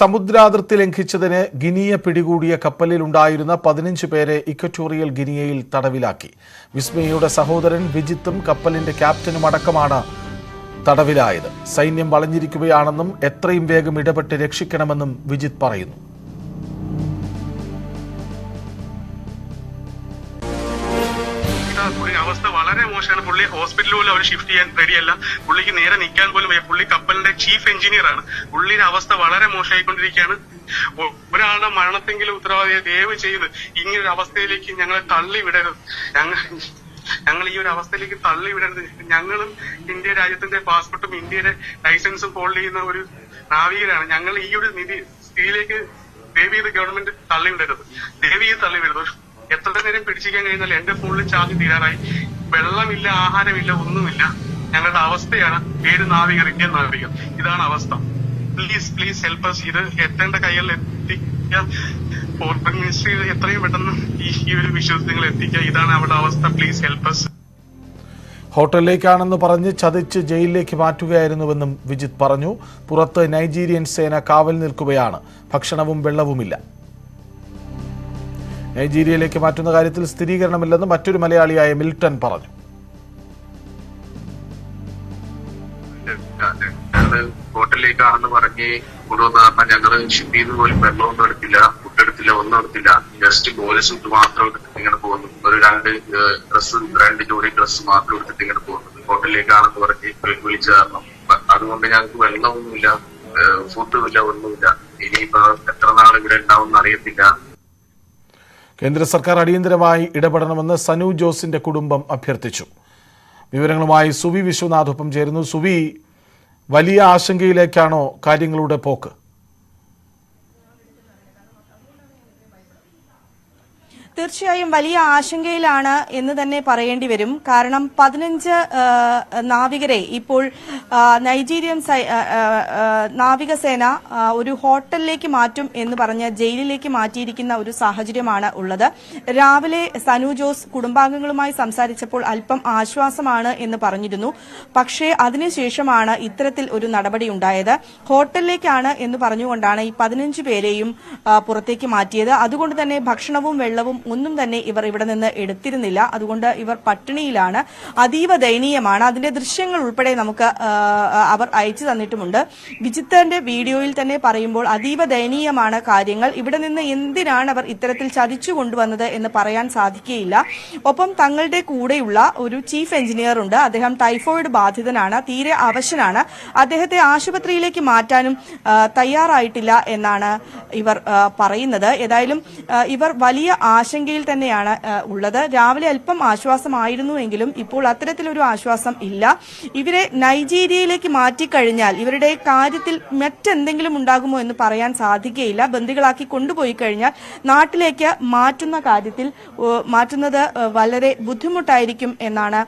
സമുദ്രാതിർത്തി ലംഘിച്ചതിന് ഗിനിയെ പിടികൂടിയ കപ്പലിലുണ്ടായിരുന്ന പതിനഞ്ച് പേരെ ഇക്വറ്റോറിയൽ ഗിനിയയിൽ തടവിലാക്കി. വിസ്മയയുടെ സഹോദരൻ വിജിത്തും കപ്പലിന്റെ ക്യാപ്റ്റനും അടക്കമാണ് തടവിലായത്. സൈന്യം വളഞ്ഞിരിക്കുകയാണെന്നും എത്രയും വേഗം ഇടപെട്ട് രക്ഷിക്കണമെന്നും വിജിത് പറയുന്നു. അവസ്ഥ വളരെ മോശമാണ്. പുള്ളി ഹോസ്പിറ്റലിൽ പോലും അവർ ഷിഫ്റ്റ് ചെയ്യാൻ റെഡിയല്ല പുള്ളിക്ക് നേരെ നിൽക്കാൻ പോലും വയ്യ. പുള്ളി കപ്പലിന്റെ ചീഫ് എഞ്ചിനീയർ ആണ്. പുള്ളിയുടെ അവസ്ഥ വളരെ മോശമായിക്കൊണ്ടിരിക്കുകയാണ്. ഒരാളുടെ മരണത്തെങ്കിലും ഉത്തരവാദിയെ ദയവ് ചെയ്ത് ഇങ്ങനൊരു അവസ്ഥയിലേക്ക് ഞങ്ങളെ തള്ളി വിടരുത് ഞങ്ങൾ ഞങ്ങൾ ഈ ഒരു അവസ്ഥയിലേക്ക് തള്ളി വിടരുത് ഞങ്ങളും ഇന്ത്യ രാജ്യത്തിന്റെ പാസ്പോർട്ടും ഇന്ത്യയുടെ ലൈസൻസും ഹോൾഡ് ചെയ്യുന്ന ഒരു നാവികരാണ്. ഞങ്ങൾ ഈ ഒരു നിധി സ്ഥിതിയിലേക്ക് ദയവ് ചെയ്ത് ഗവൺമെന്റ് തള്ളി വിടരുത് ദയവ് ചെയ്ത് തള്ളി വിടരുത് എത്ര നേരം പിടിച്ചിരിക്കാൻ കഴിയുന്നില്ല എന്റെ ഫോണിൽ ചാർജ് തീരാറായി. വെള്ളമില്ല ആഹാരമില്ല ഒന്നുമില്ല. ഞങ്ങളുടെ അവസ്ഥയാണ് പേര് നാവികർ ഇന്ത്യൻ നാവികർ. ഇതാണ് അവസ്ഥ. Please please help us. ഇത് എത്തേണ്ട കയ്യിൽ എത്തിക്കുക ഫോറിൻ മിനിസ്ട്രി എത്രയും പെട്ടെന്ന് ഈ ഒരു വിഷയത്തിൽ നിങ്ങൾ എത്തിക്കുക ഇതാണ് അവരുടെ അവസ്ഥ. Please help us. ഹോട്ടലിലേക്കാണെന്ന് പറഞ്ഞ് ചതിച്ച് ജയിലിലേക്ക് മാറ്റുകയായിരുന്നുവെന്നും വിജിത് പറഞ്ഞു. പുറത്ത് നൈജീരിയൻ സേന കാവൽ നിൽക്കുകയാണ്. ഭക്ഷണവും വെള്ളവുമില്ല. നൈജീരിയയിലേക്ക് മാറ്റുന്ന കാര്യത്തിൽ സ്ഥിരീകരണമില്ലെന്ന് മറ്റൊരു മലയാളിയായ മിൽട്ടൺ പറഞ്ഞു. ഹോട്ടലിലേക്കാണെന്ന് പറഞ്ഞ് കൊണ്ടുവന്നപ്പോ ഞങ്ങൾ ഷിപ്പ് ചെയ്ത് പോലും വെള്ളമൊന്നും എടുത്തില്ല ഫുഡ് എടുത്തില്ല ഒന്നും എടുത്തില്ല. ജസ്റ്റ് ബോല സൂട്ട് മാത്രം എടുത്തിട്ട് ഇങ്ങനെ പോകുന്നു. ഒരു രണ്ട് ഡ്രസ്സ് രണ്ട് ജോഡി ഡ്രസ്സ് മാത്രം എടുത്തിട്ട് ഇങ്ങനെ പോകുന്നു. ഹോട്ടലിലേക്കാണെന്ന് പറഞ്ഞ് വിളിച്ച കാരണം. അതുകൊണ്ട് ഞങ്ങൾക്ക് വെള്ളമൊന്നുമില്ല ഫുഡും ഇല്ല ഒന്നുമില്ല. ഇനിയിപ്പോ എത്ര നാൾ ഇവിടെ ഉണ്ടാവും അറിയത്തില്ല. കേന്ദ്ര സർക്കാർ അടിയന്തരമായി ഇടപെടണമെന്ന് സനു ജോസിന്റെ കുടുംബം അഭ്യർത്ഥിച്ചു. വിവരങ്ങളുമായി സുവി വിശ്വനാഥൊപ്പം ചേരുന്നു. സുവി വലിയ ആശങ്കയിലേക്കാണോ കാര്യങ്ങളുടെ പോക്ക്? തീർച്ചയായും വലിയ ആശങ്കയിലാണ് എന്ന് തന്നെ പറയേണ്ടി വരും. കാരണം പതിനഞ്ച് നാവികരെ ഇപ്പോൾ നൈജീരിയൻ നാവികസേന ഒരു ഹോട്ടലിലേക്ക് മാറ്റും എന്ന് പറഞ്ഞ് ജയിലിലേക്ക് മാറ്റിയിരിക്കുന്ന ഒരു സാഹചര്യമാണ് ഉള്ളത്. രാവിലെ സനു ജോസ് കുടുംബാംഗങ്ങളുമായി സംസാരിച്ചപ്പോൾ അല്പം ആശ്വാസമാണ് എന്ന് പറഞ്ഞിരുന്നു. പക്ഷേ അതിനുശേഷമാണ് ഇത്തരത്തിൽ ഒരു നടപടി ഉണ്ടായത്. ഹോട്ടലിലേക്കാണ് എന്ന് പറഞ്ഞുകൊണ്ടാണ് ഈ പതിനഞ്ച് പേരെയും പുറത്തേക്ക് മാറ്റിയത്. അതുകൊണ്ട് തന്നെ ഭക്ഷണവും വെള്ളവും ഒന്നും തന്നെ ഇവർ ഇവിടെ നിന്ന് എടുത്തിരുന്നില്ല. അതുകൊണ്ട് ഇവർ പട്ടിണിയിലാണ്. അതീവ ദയനീയമാണ്. അതിന്റെ ദൃശ്യങ്ങൾ ഉൾപ്പെടെ നമുക്ക് അവർ അയച്ചു തന്നിട്ടുമുണ്ട്. വിചിത്രന്റെ വീഡിയോയിൽ തന്നെ പറയുമ്പോൾ അതീവ ദയനീയമാണ് കാര്യങ്ങൾ. ഇവിടെ നിന്ന് എന്തിനാണ് അവർ ഇത്തരത്തിൽ ചതിച്ചു കൊണ്ടുവന്നത് എന്ന് പറയാൻ സാധിക്കുകയില്ല. ഒപ്പം തങ്ങളുടെ കൂടെയുള്ള ഒരു ചീഫ് എഞ്ചിനീയർ ഉണ്ട്. അദ്ദേഹം ടൈഫോയിഡ് ബാധിതനാണ്. തീരെ അവശനാണ്. അദ്ദേഹത്തെ ആശുപത്രിയിലേക്ക് മാറ്റാനും തയ്യാറായിട്ടില്ല എന്നാണ് ഇവർ പറയുന്നത്. ഏതായാലും ഇവർ വലിയ ആശങ്കയിൽ തന്നെയാണ് ഉള്ളത്. രാവിലെ അല്പം ആശ്വാസമായിരുന്നുവെങ്കിലും ഇപ്പോൾ അത്തരത്തിലൊരു ആശ്വാസം ഇല്ല. ഇവരെ നൈജീരിയയിലേക്ക് മാറ്റിക്കഴിഞ്ഞാൽ ഇവരുടെ കാര്യത്തിൽ മറ്റെന്തെങ്കിലും ഉണ്ടാകുമോ എന്ന് പറയാൻ സാധിക്കുകയില്ല. ബന്ദികളാക്കി കൊണ്ടുപോയി കഴിഞ്ഞാൽ നാട്ടിലേക്ക് മാറ്റുന്ന കാര്യത്തിൽ മാറ്റുന്നത് വളരെ ബുദ്ധിമുട്ടായിരിക്കും എന്നാണ്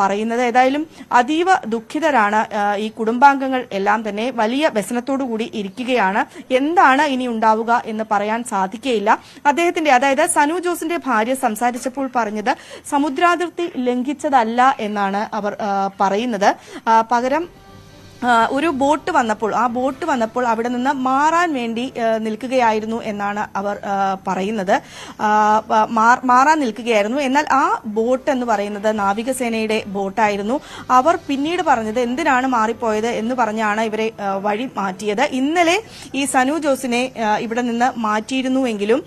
പറയുന്നത്. ഏതായാലും അതീവ ദുഃഖിതരാണ് ഈ കുടുംബാംഗങ്ങൾ എല്ലാം തന്നെ. വലിയ വ്യസനത്തോടു കൂടി ഇരിക്കുകയാണ്. എന്താണ് ഇനി ഉണ്ടാവുക എന്ന് പറയാൻ സാധിക്കുകയില്ല. അദ്ദേഹത്തിന്റെ അതായത് സനു ജോസിന്റെ ഭാര്യ സംസാരിച്ചപ്പോൾ പറഞ്ഞത് സമുദ്രാതിർത്തി ലംഘിച്ചതല്ല എന്നാണ് അവർ പറയുന്നത്. പകരം ഒരു ബോട്ട് വന്നപ്പോൾ ആ ബോട്ട് വന്നപ്പോൾ അവിടെ നിന്ന് മാറാൻ വേണ്ടി നിൽക്കുകയായിരുന്നു എന്നാണ് അവർ പറയുന്നത്. മാറാൻ നിൽക്കുകയായിരുന്നു. എന്നാൽ ആ ബോട്ട് എന്ന് പറയുന്നത് നാവികസേനയുടെ ബോട്ടായിരുന്നു. അവർ പിന്നീട് പറഞ്ഞത് എന്തിനാണ് മാറിപ്പോയത്? എന്ന് പറഞ്ഞാണ് ഇവരെ വഴി മാറ്റിയത്. ഇന്നലെ ഈ സനു ജോസിനെ ഇവിടെ നിന്ന് മാറ്റിയിരുന്നുവെങ്കിലും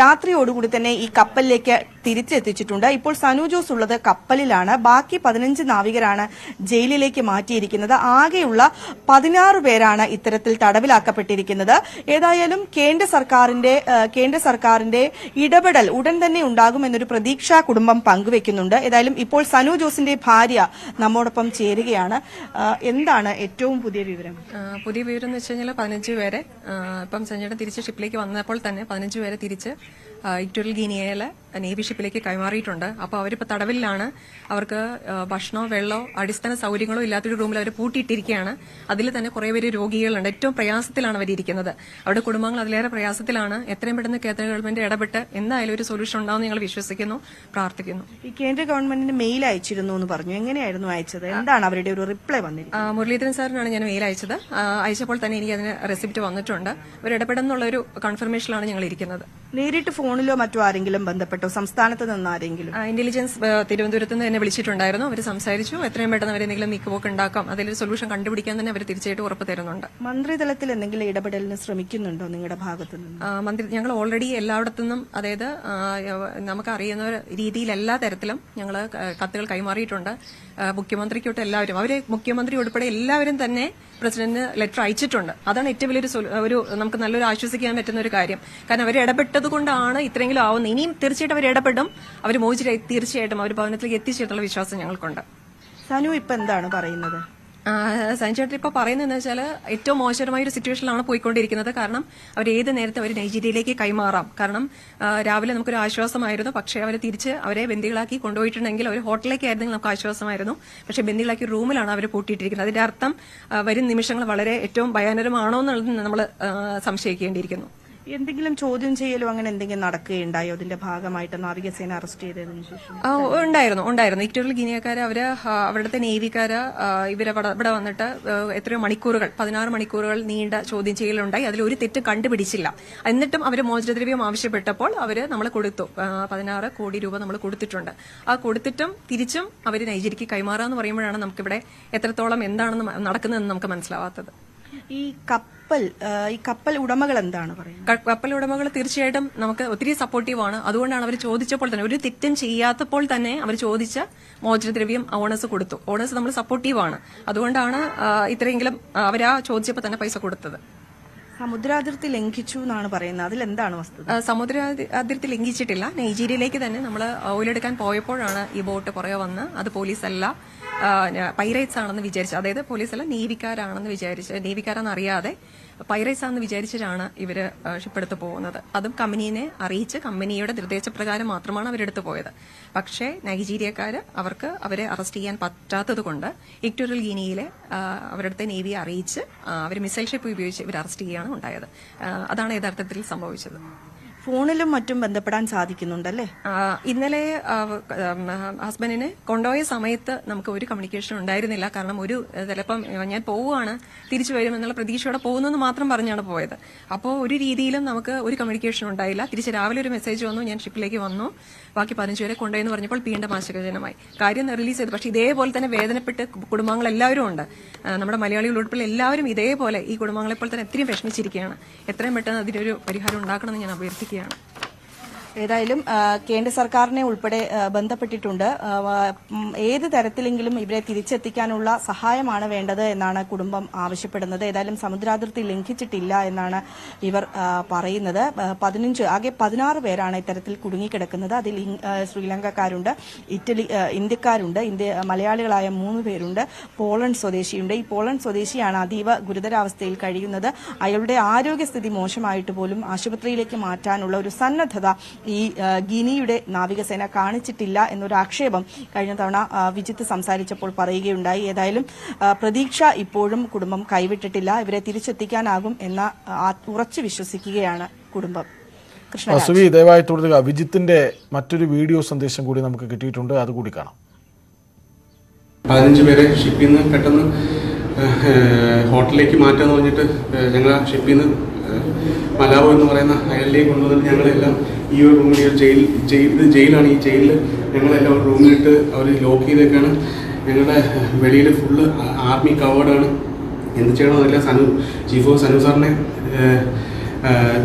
രാത്രിയോടുകൂടി തന്നെ ഈ കപ്പലിലേക്ക് തിരിച്ചെത്തിച്ചിട്ടുണ്ട്. ഇപ്പോൾ സനു ജോസ് ഉള്ളത് കപ്പലിലാണ്. ബാക്കി പതിനഞ്ച് നാവികരാണ് ജയിലിലേക്ക് മാറ്റിയിരിക്കുന്നത്. ആകെയുള്ള പതിനാറ് പേരാണ് ഇത്തരത്തിൽ തടവിലാക്കപ്പെട്ടിരിക്കുന്നത്. ഏതായാലും കേന്ദ്ര സർക്കാരിന്റെ കേന്ദ്ര സർക്കാരിന്റെ ഇടപെടൽ ഉടൻ തന്നെ ഉണ്ടാകുമെന്നൊരു പ്രതീക്ഷ കുടുംബം പങ്കുവെക്കുന്നുണ്ട്. ഏതായാലും ഇപ്പോൾ സനു ജോസിന്റെ ഭാര്യ നമ്മോടൊപ്പം ചേരുകയാണ്. എന്താണ് ഏറ്റവും പുതിയ വിവരം? പുതിയ വിവരം എന്ന് വെച്ച് കഴിഞ്ഞാൽ പതിനഞ്ച് പേരെ ഇപ്പം സഞ്ജയുടെ തിരിച്ച് ഷിപ്പിലേക്ക് വന്നപ്പോൾ തന്നെ പതിനഞ്ച് പേരെ തിരിച്ച് ഇക്ടോറിയൽ ഗിനിയയിലെ നേവി ഷിപ്പിൽ ഷിപ്പിലേക്ക് കൈമാറിയിട്ടുണ്ട്. അപ്പോൾ അവരിപ്പോൾ തടവിലാണ്. അവർക്ക് ഭക്ഷണോ ഭക്ഷണമോ വെള്ളമോ അടിസ്ഥാന സൗകര്യങ്ങളോ ഇല്ലാത്തൊരു റൂമിൽ അവർ പൂട്ടിയിട്ടിരിക്കുകയാണ്. അതിൽ തന്നെ കുറേ പേര് രോഗികളുണ്ട്. ഏറ്റവും പ്രയാസത്തിലാണ് അവരിയ്ക്കുന്നത് അവരുടെ കുടുംബങ്ങൾ അതിലേറെ പ്രയാസത്തിലാണ്. എത്രയും പെട്ടെന്ന് കേന്ദ്ര ഗവൺമെന്റ് ഇടപെട്ട് എന്തായാലും ഒരു സൊല്യൂഷൻ ഉണ്ടാവും ഞങ്ങൾ വിശ്വസിക്കുന്നു പ്രാർത്ഥിക്കുന്നു. ഈ കേന്ദ്ര ഗവൺമെന്റിന് മെയിൽ അയച്ചിരുന്നു എന്ന് പറഞ്ഞു. എങ്ങനെയായിരുന്നു അയച്ചത്? എന്താണ് അവരുടെ ഒരു റിപ്ലൈ വന്നിരിക്കുന്നത്? ആ, മുരളീധരൻ സാറിനാണ് ഞാൻ മെയിൽ അയച്ചത്. അയച്ചപ്പോൾ തന്നെ എനിക്ക് അതിന് റെസിപ്റ്റ് വന്നിട്ടുണ്ട്. അവർ ഇടപെടുന്നുള്ള ഒരു കൺഫർമേഷനിലാണ് ഞങ്ങൾ ഇരിക്കുന്നത്. നേരിട്ട് ഫോണിലോ മറ്റോ ആരെങ്കിലും ബന്ധപ്പെട്ടോ സംസ്ഥാനത്ത് നിന്ന് ആരെങ്കിലും? ഇന്റലിജൻസ് തിരുവനന്തപുരത്ത് നിന്ന് എന്നെ വിളിച്ചിട്ടുണ്ടായിരുന്നു. അവർ സംസാരിച്ചു. എത്രയും പെട്ടെന്ന് അവർ എന്തെങ്കിലും നീക്കുപോക്ക് ഉണ്ടാക്കാം. അതിലൊരു സൊല്യൂഷൻ കണ്ടുപിടിക്കാൻ തന്നെ അവർ തീർച്ചയായിട്ടും ഉറപ്പ് തരുന്നുണ്ട്. മന്ത്രിതലത്തിൽ എന്തെങ്കിലും ഇടപെടലിന് ശ്രമിക്കുന്നുണ്ടോ നിങ്ങളുടെ ഭാഗത്തു നിന്ന്? മന്ത്രി ഞങ്ങൾ ഓൾറെഡി എല്ലായിടത്തു നിന്നും അതായത് നമുക്ക് അറിയുന്ന രീതിയിൽ എല്ലാ തരത്തിലും ഞങ്ങൾ കത്തുകൾ കൈമാറിയിട്ടുണ്ട്. മുഖ്യമന്ത്രിക്കൊട്ട് എല്ലാവരും അവർ മുഖ്യമന്ത്രി ഉൾപ്പെടെ എല്ലാവരും തന്നെ പ്രസിഡന്റിന് ലെറ്റർ അയച്ചിട്ടുണ്ട്. അതാണ് ഏറ്റവും വലിയൊരു ഒരു നമുക്ക് നല്ലൊരു ആശ്വസിക്കാൻ പറ്റുന്ന ഒരു കാര്യം. കാരണം അവർ ഇടപെട്ടത് കൊണ്ടാണ് ഇത്രയെങ്കിലും ആവുന്നത്. ഇനിയും തീർച്ചയായിട്ടും അവർ ഇടപെടും. അവർ മോചിത തീർച്ചയായിട്ടും അവർ ഭവനത്തിലേക്ക് എത്തിച്ചിട്ടുള്ള വിശ്വാസം ഞങ്ങൾക്കുണ്ട്. സനു ഇപ്പൊ എന്താണ് പറയുന്നത്? സഞ്ജേട്ടൻ ഇപ്പൊ പറയുന്നതെന്ന് വെച്ചാൽ ഏറ്റവും മോശകരമായ ഒരു സിറ്റുവേഷനിലാണ് പോയിക്കൊണ്ടിരിക്കുന്നത്. കാരണം അവർ ഏത് നേരത്തെ അവർ നൈജീരിയയിലേക്ക് കൈമാറാം. കാരണം രാവിലെ നമുക്കൊരു ആശ്വാസമായിരുന്നു. പക്ഷേ അവർ തിരിച്ച് അവരെ ബന്ദികളാക്കി കൊണ്ടുപോയിട്ടുണ്ടെങ്കിൽ അവർ ഹോട്ടലിലേക്കായിരുന്നെങ്കിൽ നമുക്ക് ആശ്വാസമായിരുന്നു. പക്ഷേ ബന്ദികളാക്കി റൂമിലാണ് അവർ പൂട്ടിയിട്ടിരിക്കുന്നത്. അതിന്റെ അർത്ഥം വരും നിമിഷങ്ങൾ വളരെ ഏറ്റവും ഭയാനകരമാണോ എന്നുള്ളത് നമ്മൾ സംശയിക്കേണ്ടിയിരിക്കുന്നു. എന്തെങ്കിലും ചോദ്യം ചെയ്യലോ അങ്ങനെ എന്തെങ്കിലും നടക്കുകയുണ്ടായോ? അതിന്റെ ഭാഗമായിട്ട് നാവികസേന അറസ്റ്റ് ചെയ്തതിനു ശേഷം. ഉണ്ടായിരുന്നു ഉണ്ടായിരുന്നു. ഇക്വറ്റോറിയൽ ഗിനിയക്കാര് അവർ അവിടുത്തെ നേവിക്കാര് ഇവരെ ഇവിടെ വന്നിട്ട് എത്രയോ മണിക്കൂറുകൾ പതിനാറ് മണിക്കൂറുകൾ നീണ്ട ചോദ്യം ചെയ്യലുണ്ടായി. അതിൽ ഒരു തെറ്റ് കണ്ടുപിടിച്ചില്ല. എന്നിട്ടും അവർ മോചനദ്രവ്യം ആവശ്യപ്പെട്ടപ്പോൾ അവർ നമ്മൾ കൊടുത്തു. പതിനാറ് കോടി രൂപ നമ്മൾ കൊടുത്തിട്ടുണ്ട്. ആ കൊടുത്തിട്ടും തിരിച്ചും അവർ നൈജീരിയക്ക് കൈമാറാന്ന് പറയുമ്പോഴാണ് നമുക്കിവിടെ എത്രത്തോളം എന്താണെന്ന് നടക്കുന്നതെന്ന് നമുക്ക് മനസ്സിലാവാത്തത്. ഈ കപ്പൽ ഈ കപ്പൽ ഉടമകൾ എന്താണ് പറയുന്നത്? കപ്പൽ ഉടമകൾ തീർച്ചയായിട്ടും നമുക്ക് ഒത്തിരി സപ്പോർട്ടീവ് ആണ്. അതുകൊണ്ടാണ് അവർ ചോദിച്ചപ്പോൾ തന്നെ ഒരു തെറ്റും ചെയ്യാത്തപ്പോൾ തന്നെ അവർ ചോദിച്ച മോചനദ്രവ്യം ഓണേഴ്സ് കൊടുത്തു. ഓണേഴ്സ് നമ്മൾ സപ്പോർട്ടീവ് ആണ്. അതുകൊണ്ടാണ് ഇത്രയെങ്കിലും അവരാ ആ ചോദിച്ചപ്പോൾ തന്നെ പൈസ കൊടുത്തത്. സമുദ്രാതിർത്തി ലംഘിച്ചു എന്നാണ് പറയുന്നത്. അതിൽ എന്താണ് വസ്തുത? സമുദ്ര അതിർത്തി ലംഘിച്ചിട്ടില്ല. നൈജീരിയയിലേക്ക് തന്നെ നമ്മൾ ഓയിലെടുക്കാൻ പോയപ്പോഴാണ് ഈ ബോട്ട് പുറകെ വന്ന് അത് പോലീസല്ല പൈറേറ്റ്സ് ആണെന്ന് വിചാരിച്ചു. അതായത് പോലീസല്ല നേവിക്കാരാണെന്ന് വിചാരിച്ച് നേവിക്കാരാണെന്ന് അറിയാതെ പൈറേറ്റ്സ് ആണെന്ന് വിചാരിച്ചിട്ടാണ് ഇവർ ആ, ഷിപ്പെടുത്ത് പോകുന്നത്. അതും കമ്പനീനെ അറിയിച്ച് കമ്പനിയുടെ നിർദ്ദേശപ്രകാരം മാത്രമാണ് അവരെടുത്ത് പോയത്. പക്ഷേ നൈജീരിയക്കാര് അവർക്ക് അവരെ അറസ്റ്റ് ചെയ്യാൻ പറ്റാത്തത് കൊണ്ട് ഇക്ടോറിയൽ ഗിനിയിലെ അവരുടെ നേവിയെ അറിയിച്ച് അവർ മിസൈൽ ഷിപ്പ് ഉപയോഗിച്ച് ഇവർ അറസ്റ്റ് ചെയ്യുകയാണ് ഉണ്ടായത്. അതാണ് യഥാർത്ഥത്തിൽ സംഭവിച്ചത്. ഫോണിലും മറ്റും ബന്ധപ്പെടാൻ സാധിക്കുന്നുണ്ടല്ലേ? ഇന്നലെ ഹസ്ബൻഡിനെ കൊണ്ടുപോയ സമയത്ത് നമുക്ക് ഒരു കമ്മ്യൂണിക്കേഷൻ ഉണ്ടായിരുന്നില്ല. കാരണം ഒരു ചിലപ്പം ഞാൻ പോവുകയാണ് തിരിച്ചു വരും എന്നുള്ള പ്രതീക്ഷയോടെ പോകുന്നെന്ന് മാത്രം പറഞ്ഞാണ് പോയത്. അപ്പോൾ ഒരു രീതിയിലും നമുക്ക് ഒരു കമ്മ്യൂണിക്കേഷൻ ഉണ്ടായില്ല. തിരിച്ച് രാവിലെ ഒരു മെസ്സേജ് വന്നു ഞാൻ ഷിപ്പിലേക്ക് വന്നു. ബാക്കി പതിനഞ്ച് പേരെ കൊണ്ടുപോയെന്ന് പറഞ്ഞപ്പോൾ വീണ്ടും ആശങ്കജനമായി കാര്യം റിലീസ് ചെയ്തു. പക്ഷേ ഇതേപോലെ തന്നെ വേദനപ്പെട്ട് കുടുംബങ്ങൾ എല്ലാവരും ഉണ്ട്. നമ്മുടെ മലയാളികൾ ഉൾപ്പെടെ എല്ലാവരും ഇതേപോലെ ഈ കുടുംബങ്ങളെപ്പോലെ തന്നെ എത്രയും വിഷമിച്ചിരിക്കുകയാണ്. എത്രയും പെട്ടെന്ന് അതിനൊരു പരിഹാരം ഉണ്ടാക്കണമെന്ന് ഞാൻ Yeah. ഏതായാലും കേന്ദ്ര സർക്കാരിനെ ഉൾപ്പെടെ ബന്ധപ്പെട്ടിട്ടുണ്ട്. ഏത് തരത്തിലെങ്കിലും ഇവരെ തിരിച്ചെത്തിക്കാനുള്ള സഹായമാണ് വേണ്ടത് എന്നാണ് കുടുംബം ആവശ്യപ്പെടുന്നത്. ഏതായാലും സമുദ്രാതിർത്തി ലംഘിച്ചിട്ടില്ല എന്നാണ് ഇവർ പറയുന്നത്. പതിനഞ്ച് ആകെ പതിനാറ് പേരാണ് ഇത്തരത്തിൽ കുടുങ്ങിക്കിടക്കുന്നത്. അതിൽ ശ്രീലങ്കക്കാരുണ്ട് ഇറ്റലി ഇന്ത്യക്കാരുണ്ട് ഇന്ത്യ മലയാളികളായ മൂന്ന് പേരുണ്ട് പോളണ്ട് സ്വദേശിയുണ്ട്. ഈ പോളണ്ട് സ്വദേശിയാണ് അതീവ ഗുരുതരാവസ്ഥയിൽ കഴിയുന്നത്. അയാളുടെ ആരോഗ്യസ്ഥിതി മോശമായിട്ട് പോലും ആശുപത്രിയിലേക്ക് മാറ്റാനുള്ള ഒരു സന്നദ്ധത ഈ ഗിനിയുടെ നാവികസേന കാണിച്ചിട്ടില്ല എന്നൊരു ആക്ഷേപം കഴിഞ്ഞ തവണ വിജിത്ത് സംസാരിച്ചപ്പോൾ പറയുകയുണ്ടായി. ഏതായാലും പ്രതീക്ഷ ഇപ്പോഴും കുടുംബം കൈവിട്ടിട്ടില്ല. ഇവരെ തിരിച്ചെത്തിക്കാനാകും എന്ന ഉറച്ചു വിശ്വസിക്കുകയാണ് കുടുംബം. അസുവി സുവി ദയവായി തുടരുക വിജിത്തിന്റെ മറ്റൊരു വീഡിയോ സന്ദേശം കൂടി നമുക്ക് കിട്ടിയിട്ടുണ്ട്. അതുകൂടി കാണാം. പതിനഞ്ച് പേരെ ഷിപ്പിൽ നിന്ന് പെട്ടെന്ന് ഹോട്ടലിലേക്ക് മാറ്റാന്ന് പറഞ്ഞിട്ട് ഞങ്ങൾ ഷിപ്പിൽ നിന്ന് മലാവോ എന്ന് പറയുന്ന അയലിലേക്ക് കൊണ്ടുവന്നിട്ട് ഞങ്ങളെല്ലാം ഈ ഒരു റൂമിൽ ഒരു ജയിൽ ജയിൽ ഇത് ജയിലാണ് ഈ ജയിലിൽ ഞങ്ങളെല്ലാം ഒരു റൂമിലിട്ട് അവർ ലോക്ക് ചെയ്തേക്കാണ്. ഞങ്ങളുടെ വെളിയിൽ ഫുള്ള് ആർമി കവേർഡാണ് എന്ത് ചെയ്യണമെന്നില്ല സനു ചീഫ് ഓഫ് സനു സാറിനെ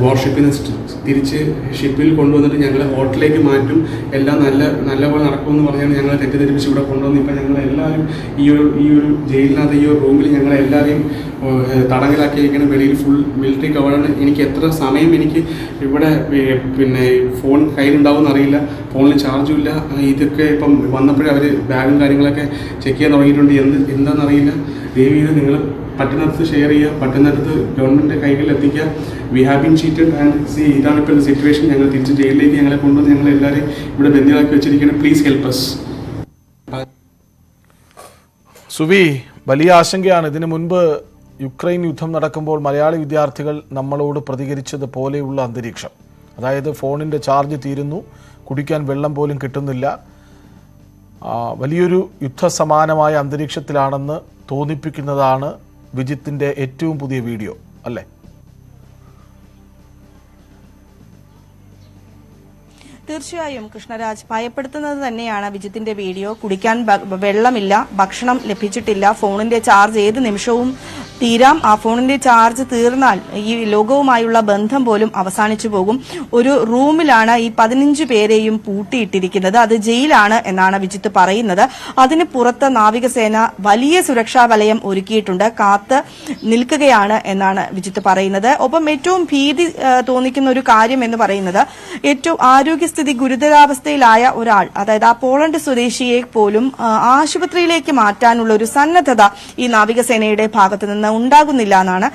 വാർഷിപ്പിൽ നിന്ന് തിരിച്ച് ഷിപ്പിൽ കൊണ്ടുവന്നിട്ട് ഞങ്ങളെ ഹോട്ടലിലേക്ക് മാറ്റും. എല്ലാം നല്ല നല്ലപോലെ നടക്കുമെന്ന് പറഞ്ഞാണ് ഞങ്ങൾ തെറ്റിദ്ധരിപ്പിച്ച് ഇവിടെ കൊണ്ടുവന്ന് ഇപ്പം ഞങ്ങൾ എല്ലാവരും ഈ ഒരു ഈ ഒരു ജയിലിനകത്ത് ഈ ഒരു റൂമിൽ ഞങ്ങൾ എല്ലാവരെയും തടങ്കലാക്കി തടങ്കലാക്കിയിരിക്കണം. വെളിയിൽ ഫുൾ മിലിറ്ററി കവറാണ് എനിക്ക് എത്ര സമയം എനിക്ക് ഇവിടെ പിന്നെ ഫോൺ കയ്യിലുണ്ടാവും അറിയില്ല. ഫോണിൽ ചാർജും ഇല്ല. ഇതൊക്കെ ഇപ്പം വന്നപ്പോഴേ അവർ ബാഗും കാര്യങ്ങളൊക്കെ ചെക്ക് ചെയ്യാൻ തുടങ്ങിയിട്ടുണ്ട്. എന്ത് എന്താണെന്നറിയില്ല ദയവ് ചെയ്ത് നിങ്ങൾ പറ്റുന്നിടത്ത് ഷെയർ ചെയ്യുക പറ്റുന്നിടത്ത് ഗവൺമെന്റ് കൈകളിൽ എത്തിക്കുക. We have been cheated and see ഇതാണ് ഇപ്പോൾ സിറ്റുവേഷൻ ഞങ്ങൾ തിരിച്ച് ജയിലിലേക്ക് ഞങ്ങളെ കൊണ്ടുവന്ന് ഞങ്ങൾ എല്ലാവരെയും ഇവിടെ ബന്ധിയാക്കി വെച്ചിരിക്കുകയാണ്. പ്ലീസ് ഹെൽപ്പ് അസ് സുവി വലിയ ആശങ്കയാണ്. ഇതിനു മുൻപ് യുക്രൈൻ യുദ്ധം നടക്കുമ്പോൾ മലയാളി വിദ്യാർത്ഥികൾ നമ്മളോട് പ്രതികരിച്ചത് പോലെയുള്ള അന്തരീക്ഷം. അതായത് ഫോണിന്റെ ചാർജ് തീരുന്നു കുടിക്കാൻ വെള്ളം പോലും കിട്ടുന്നില്ല. വലിയൊരു യുദ്ധസമാനമായ അന്തരീക്ഷത്തിലാണെന്ന് തോന്നിപ്പിക്കുന്നതാണ് വിജിത്തിന്റെ ഏറ്റവും പുതിയ വീഡിയോ അല്ലേ? തീർച്ചയായും കൃഷ്ണരാജ് ഭയപ്പെടുത്തുന്നത് തന്നെയാണ് വിജിത്തിന്റെ വീഡിയോ. കുടിക്കാൻ വെള്ളമില്ല ഭക്ഷണം ലഭിച്ചിട്ടില്ല ഫോണിന്റെ ചാർജ് ഏത് നിമിഷവും തീരാം. ആ ഫോണിന്റെ ചാർജ് തീർന്നാൽ ഈ ലോകവുമായുള്ള ബന്ധം പോലും അവസാനിച്ചു പോകും. ഒരു റൂമിലാണ് ഈ പതിനഞ്ച് പേരെയും പൂട്ടിയിട്ടിരിക്കുന്നത്. അത് ജയിലാണ് എന്നാണ് വിജിത്ത് പറയുന്നത്. അതിന് പുറത്ത് നാവികസേന വലിയ സുരക്ഷാ വലയം ഒരുക്കിയിട്ടുണ്ട്. കാത്ത് നിൽക്കുകയാണ് എന്നാണ് വിജിത്ത് പറയുന്നത്. ഒപ്പം ഏറ്റവും ഭീതി തോന്നിക്കുന്ന ഒരു കാര്യം എന്ന് പറയുന്നത് ഏറ്റവും ആരോഗ്യസ്ഥിതി ഗുരുതരാവസ്ഥയിലായ ഒരാൾ അതായത് ആ പോളണ്ട് സ്വദേശിയെ പോലും ആശുപത്രിയിലേക്ക് മാറ്റാനുള്ള ഒരു സന്നദ്ധത ഈ നാവികസേനയുടെ ഭാഗത്തു നിന്ന് ഉണ്ടാകുന്നില്ല എന്നാണ്.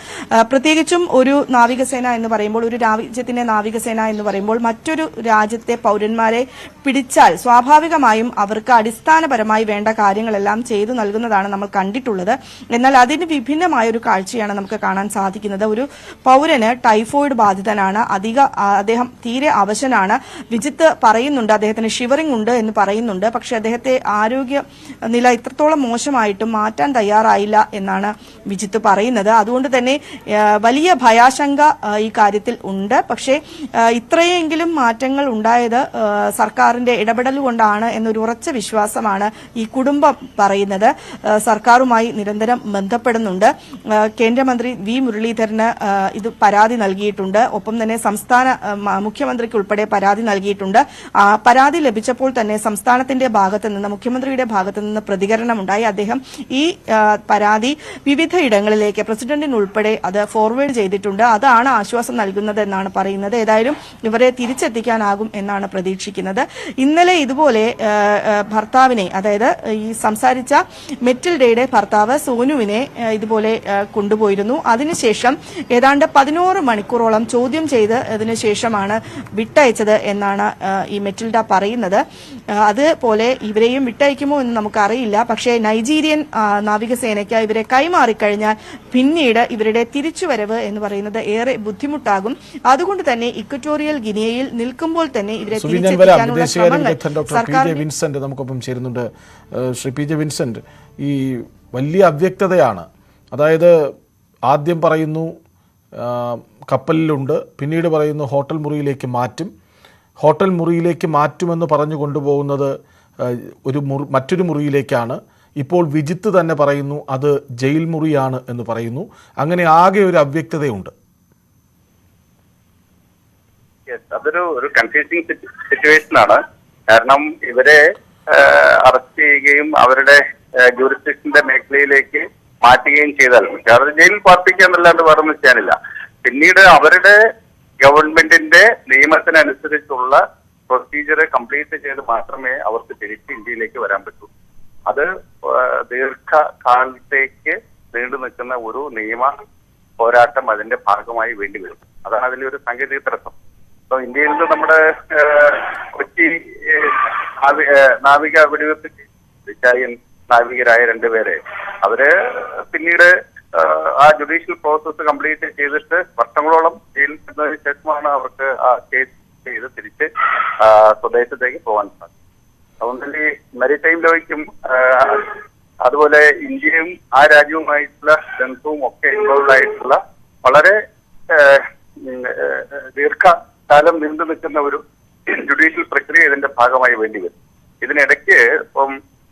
പ്രത്യേകിച്ചും ഒരു നാവികസേന എന്ന് പറയുമ്പോൾ ഒരു രാജ്യത്തിന്റെ നാവികസേന എന്ന് പറയുമ്പോൾ മറ്റൊരു രാജ്യത്തെ പൌരന്മാരെ പിടിച്ചാൽ സ്വാഭാവികമായും അവർക്ക് അടിസ്ഥാനപരമായി വേണ്ട കാര്യങ്ങളെല്ലാം ചെയ്തു നൽകുന്നതാണ് നമ്മൾ കണ്ടിട്ടുള്ളത്. എന്നാൽ അതിന് വിഭിന്നമായ ഒരു കാഴ്ചയാണ് നമുക്ക് കാണാൻ സാധിക്കുന്നത്. ഒരു പൗരന് ടൈഫോയിഡ് ബാധിതനാണ് അധിക അദ്ദേഹം തീരെ അവശനാണ് വിജിത്ത് പറയുന്നുണ്ട് അദ്ദേഹത്തിന് ഷിവറിംഗ് ഉണ്ട് എന്ന് പറയുന്നുണ്ട്. പക്ഷെ അദ്ദേഹത്തെ ആരോഗ്യ നില ഇത്രത്തോളം മോശമായിട്ടും മാറ്റാൻ തയ്യാറായില്ല എന്നാണ് വിജിത്ത് പറയുന്നത്. അതുകൊണ്ട് തന്നെ വലിയ ഭയാശങ്ക ഈ കാര്യത്തിൽ ഉണ്ട്. പക്ഷേ ഇത്രയെങ്കിലും മാറ്റങ്ങൾ ഉണ്ടായത് സർക്കാരിന്റെ ഇടപെടൽ കൊണ്ടാണ് എന്നൊരു ഉറച്ച വിശ്വാസമാണ് ഈ കുടുംബം പറയുന്നത്. സർക്കാരുമായി നിരന്തരം ബന്ധപ്പെടുന്നുണ്ട്. കേന്ദ്രമന്ത്രി വി മുരളീധരന് ഇത് പരാതി നൽകിയിട്ടുണ്ട്. ഒപ്പം തന്നെ സംസ്ഥാന മുഖ്യമന്ത്രിക്ക് ഉൾപ്പെടെ പരാതി നൽകിയിട്ടുണ്ട്. ആ, പരാതി ലഭിച്ചപ്പോൾ തന്നെ സംസ്ഥാനത്തിന്റെ ഭാഗത്ത് നിന്ന് മുഖ്യമന്ത്രിയുടെ ഭാഗത്ത് നിന്ന് പ്രതികരണമുണ്ടായി. അദ്ദേഹം ഈ പരാതി വിവിധ ഇടങ്ങളിലേക്ക് പ്രസിഡന്റിന് ഉൾപ്പെടെ അത് ഫോർവേഡ് ചെയ്തിട്ടുണ്ട്. അതാണ് ആശ്വാസം നൽകുന്നത് എന്നാണ് പറയുന്നത്. ഏതായാലും ഇവരെ തിരിച്ചെത്തിക്കാനാകും എന്നാണ് പ്രതീക്ഷിക്കുന്നത്. ഇന്നലെ ഇതുപോലെ ഭർത്താവിനെ അതായത് ഈ സംസാരിച്ച മെറ്റിൽഡയുടെ ഭർത്താവ് സോനുവിനെ ഇതുപോലെ കൊണ്ടുപോയിരുന്നു. അതിനുശേഷം ഏതാണ്ട് പതിനോറ് മണിക്കൂറോളം ചോദ്യം ചെയ്ത് അതിനുശേഷമാണ് വിട്ടയച്ചത് എന്നാണ് ഈ മെറ്റിൽഡ പറയുന്നത്. അതുപോലെ ഇവരെയും വിട്ടയക്കുമോ എന്ന് നമുക്കറിയില്ല. പക്ഷേ നൈജീരിയൻ നാവികസേനയ്ക്ക് ഇവരെ കൈമാറിക്കഴിഞ്ഞാൽ പിന്നീട് ഇവരുടെ തിരിച്ചുവരവ് എന്ന് പറയുന്നത് ഏറെ ബുദ്ധിമുട്ടാകും. അതുകൊണ്ട് തന്നെ ഇക്വറ്റോറിയൽ ഗിനിയയിൽ നിൽക്കുമ്പോൾ തന്നെ ഇവരെ സർക്കാർ വിൻസെന്റ് നമുക്കൊപ്പം ചേരുന്നുണ്ട്. ശ്രീ പി ജെ വിൻസെന്റ് ഈ വലിയ അവ്യക്തതയാണ്. അതായത് ആദ്യം പറയുന്നു കപ്പലിലുണ്ട് പിന്നീട് പറയുന്നു ഹോട്ടൽ മുറിയിലേക്ക് മാറ്റും. ഹോട്ടൽ മുറിയിലേക്ക് മാറ്റുമെന്ന് പറഞ്ഞു കൊണ്ടുപോകുന്നത് ഒരു മുറി മറ്റൊരു മുറിയിലേക്കാണ്. ഇപ്പോൾ വിജിത്ത് തന്നെ പറയുന്നു അത് ജയിൽ മുറിയാണ് എന്ന് പറയുന്നു. അങ്ങനെ ആകെ ഒരു അവ്യക്തതയുണ്ട്. അതൊരു ഒരു കൺഫ്യൂസിങ് സിറ്റുവേഷൻ ആണ്. കാരണം ഇവരെ അറസ്റ്റ് ചെയ്യുകയും അവരുടെ ജൂറിസ്ഡിക്ഷന്റെ മേഖലയിലേക്ക് മാറ്റുകയും ചെയ്താൽ മിക്കവാറും ജയിലിൽ പാർപ്പിക്കാന്നല്ലാണ്ട് വേറെ ചെയ്യാനില്ല. പിന്നീട് അവരുടെ ഗവൺമെന്റിന്റെ നിയമത്തിനനുസരിച്ചുള്ള പ്രൊസീജിയർ കംപ്ലീറ്റ് ചെയ്ത് മാത്രമേ അവർക്ക് തിരിച്ച് ഇന്ത്യയിലേക്ക് വരാൻ പറ്റൂ. അത് ദീർഘകാലത്തേക്ക് നീണ്ടു നിൽക്കുന്ന ഒരു നിയമ പോരാട്ടം അതിന്റെ ഭാഗമായി വേണ്ടി വരും. അതാണ് അതിലെ ഒരു സാങ്കേതിക തടസ്സം. അപ്പൊ ഇന്ത്യയിൽ നിന്ന് നമ്മുടെ കൊച്ചി നാവിക വെടിവെപ്പ് നാവികരായ രണ്ടുപേരെ അവർ പിന്നീട് ആ, ജുഡീഷ്യൽ പ്രോസസ്സ് കംപ്ലീറ്റ് ചെയ്തിട്ട് വർഷങ്ങളോളം ജയിലിൽ ചെന്നതിന് ശേഷമാണ് അവർക്ക് ആ കേസ് ചെയ്ത് തിരിച്ച് സ്വദേശത്തേക്ക് പോകാൻ സാധിക്കും അതുകൊണ്ട് തന്നെ ഈ മെരിടൈം ലോയ്ക്കും അതുപോലെ ഇന്ത്യയും ആ രാജ്യവുമായിട്ടുള്ള ബന്ധവും ഒക്കെ ഇൻവോൾവ് ആയിട്ടുള്ള വളരെ ദീർഘകാലം നീണ്ടു നിൽക്കുന്ന ഒരു ജുഡീഷ്യൽ പ്രക്രിയ ഇതിന്റെ ഭാഗമായി വേണ്ടി വരും. ഇതിനിടയ്ക്ക് ഇപ്പം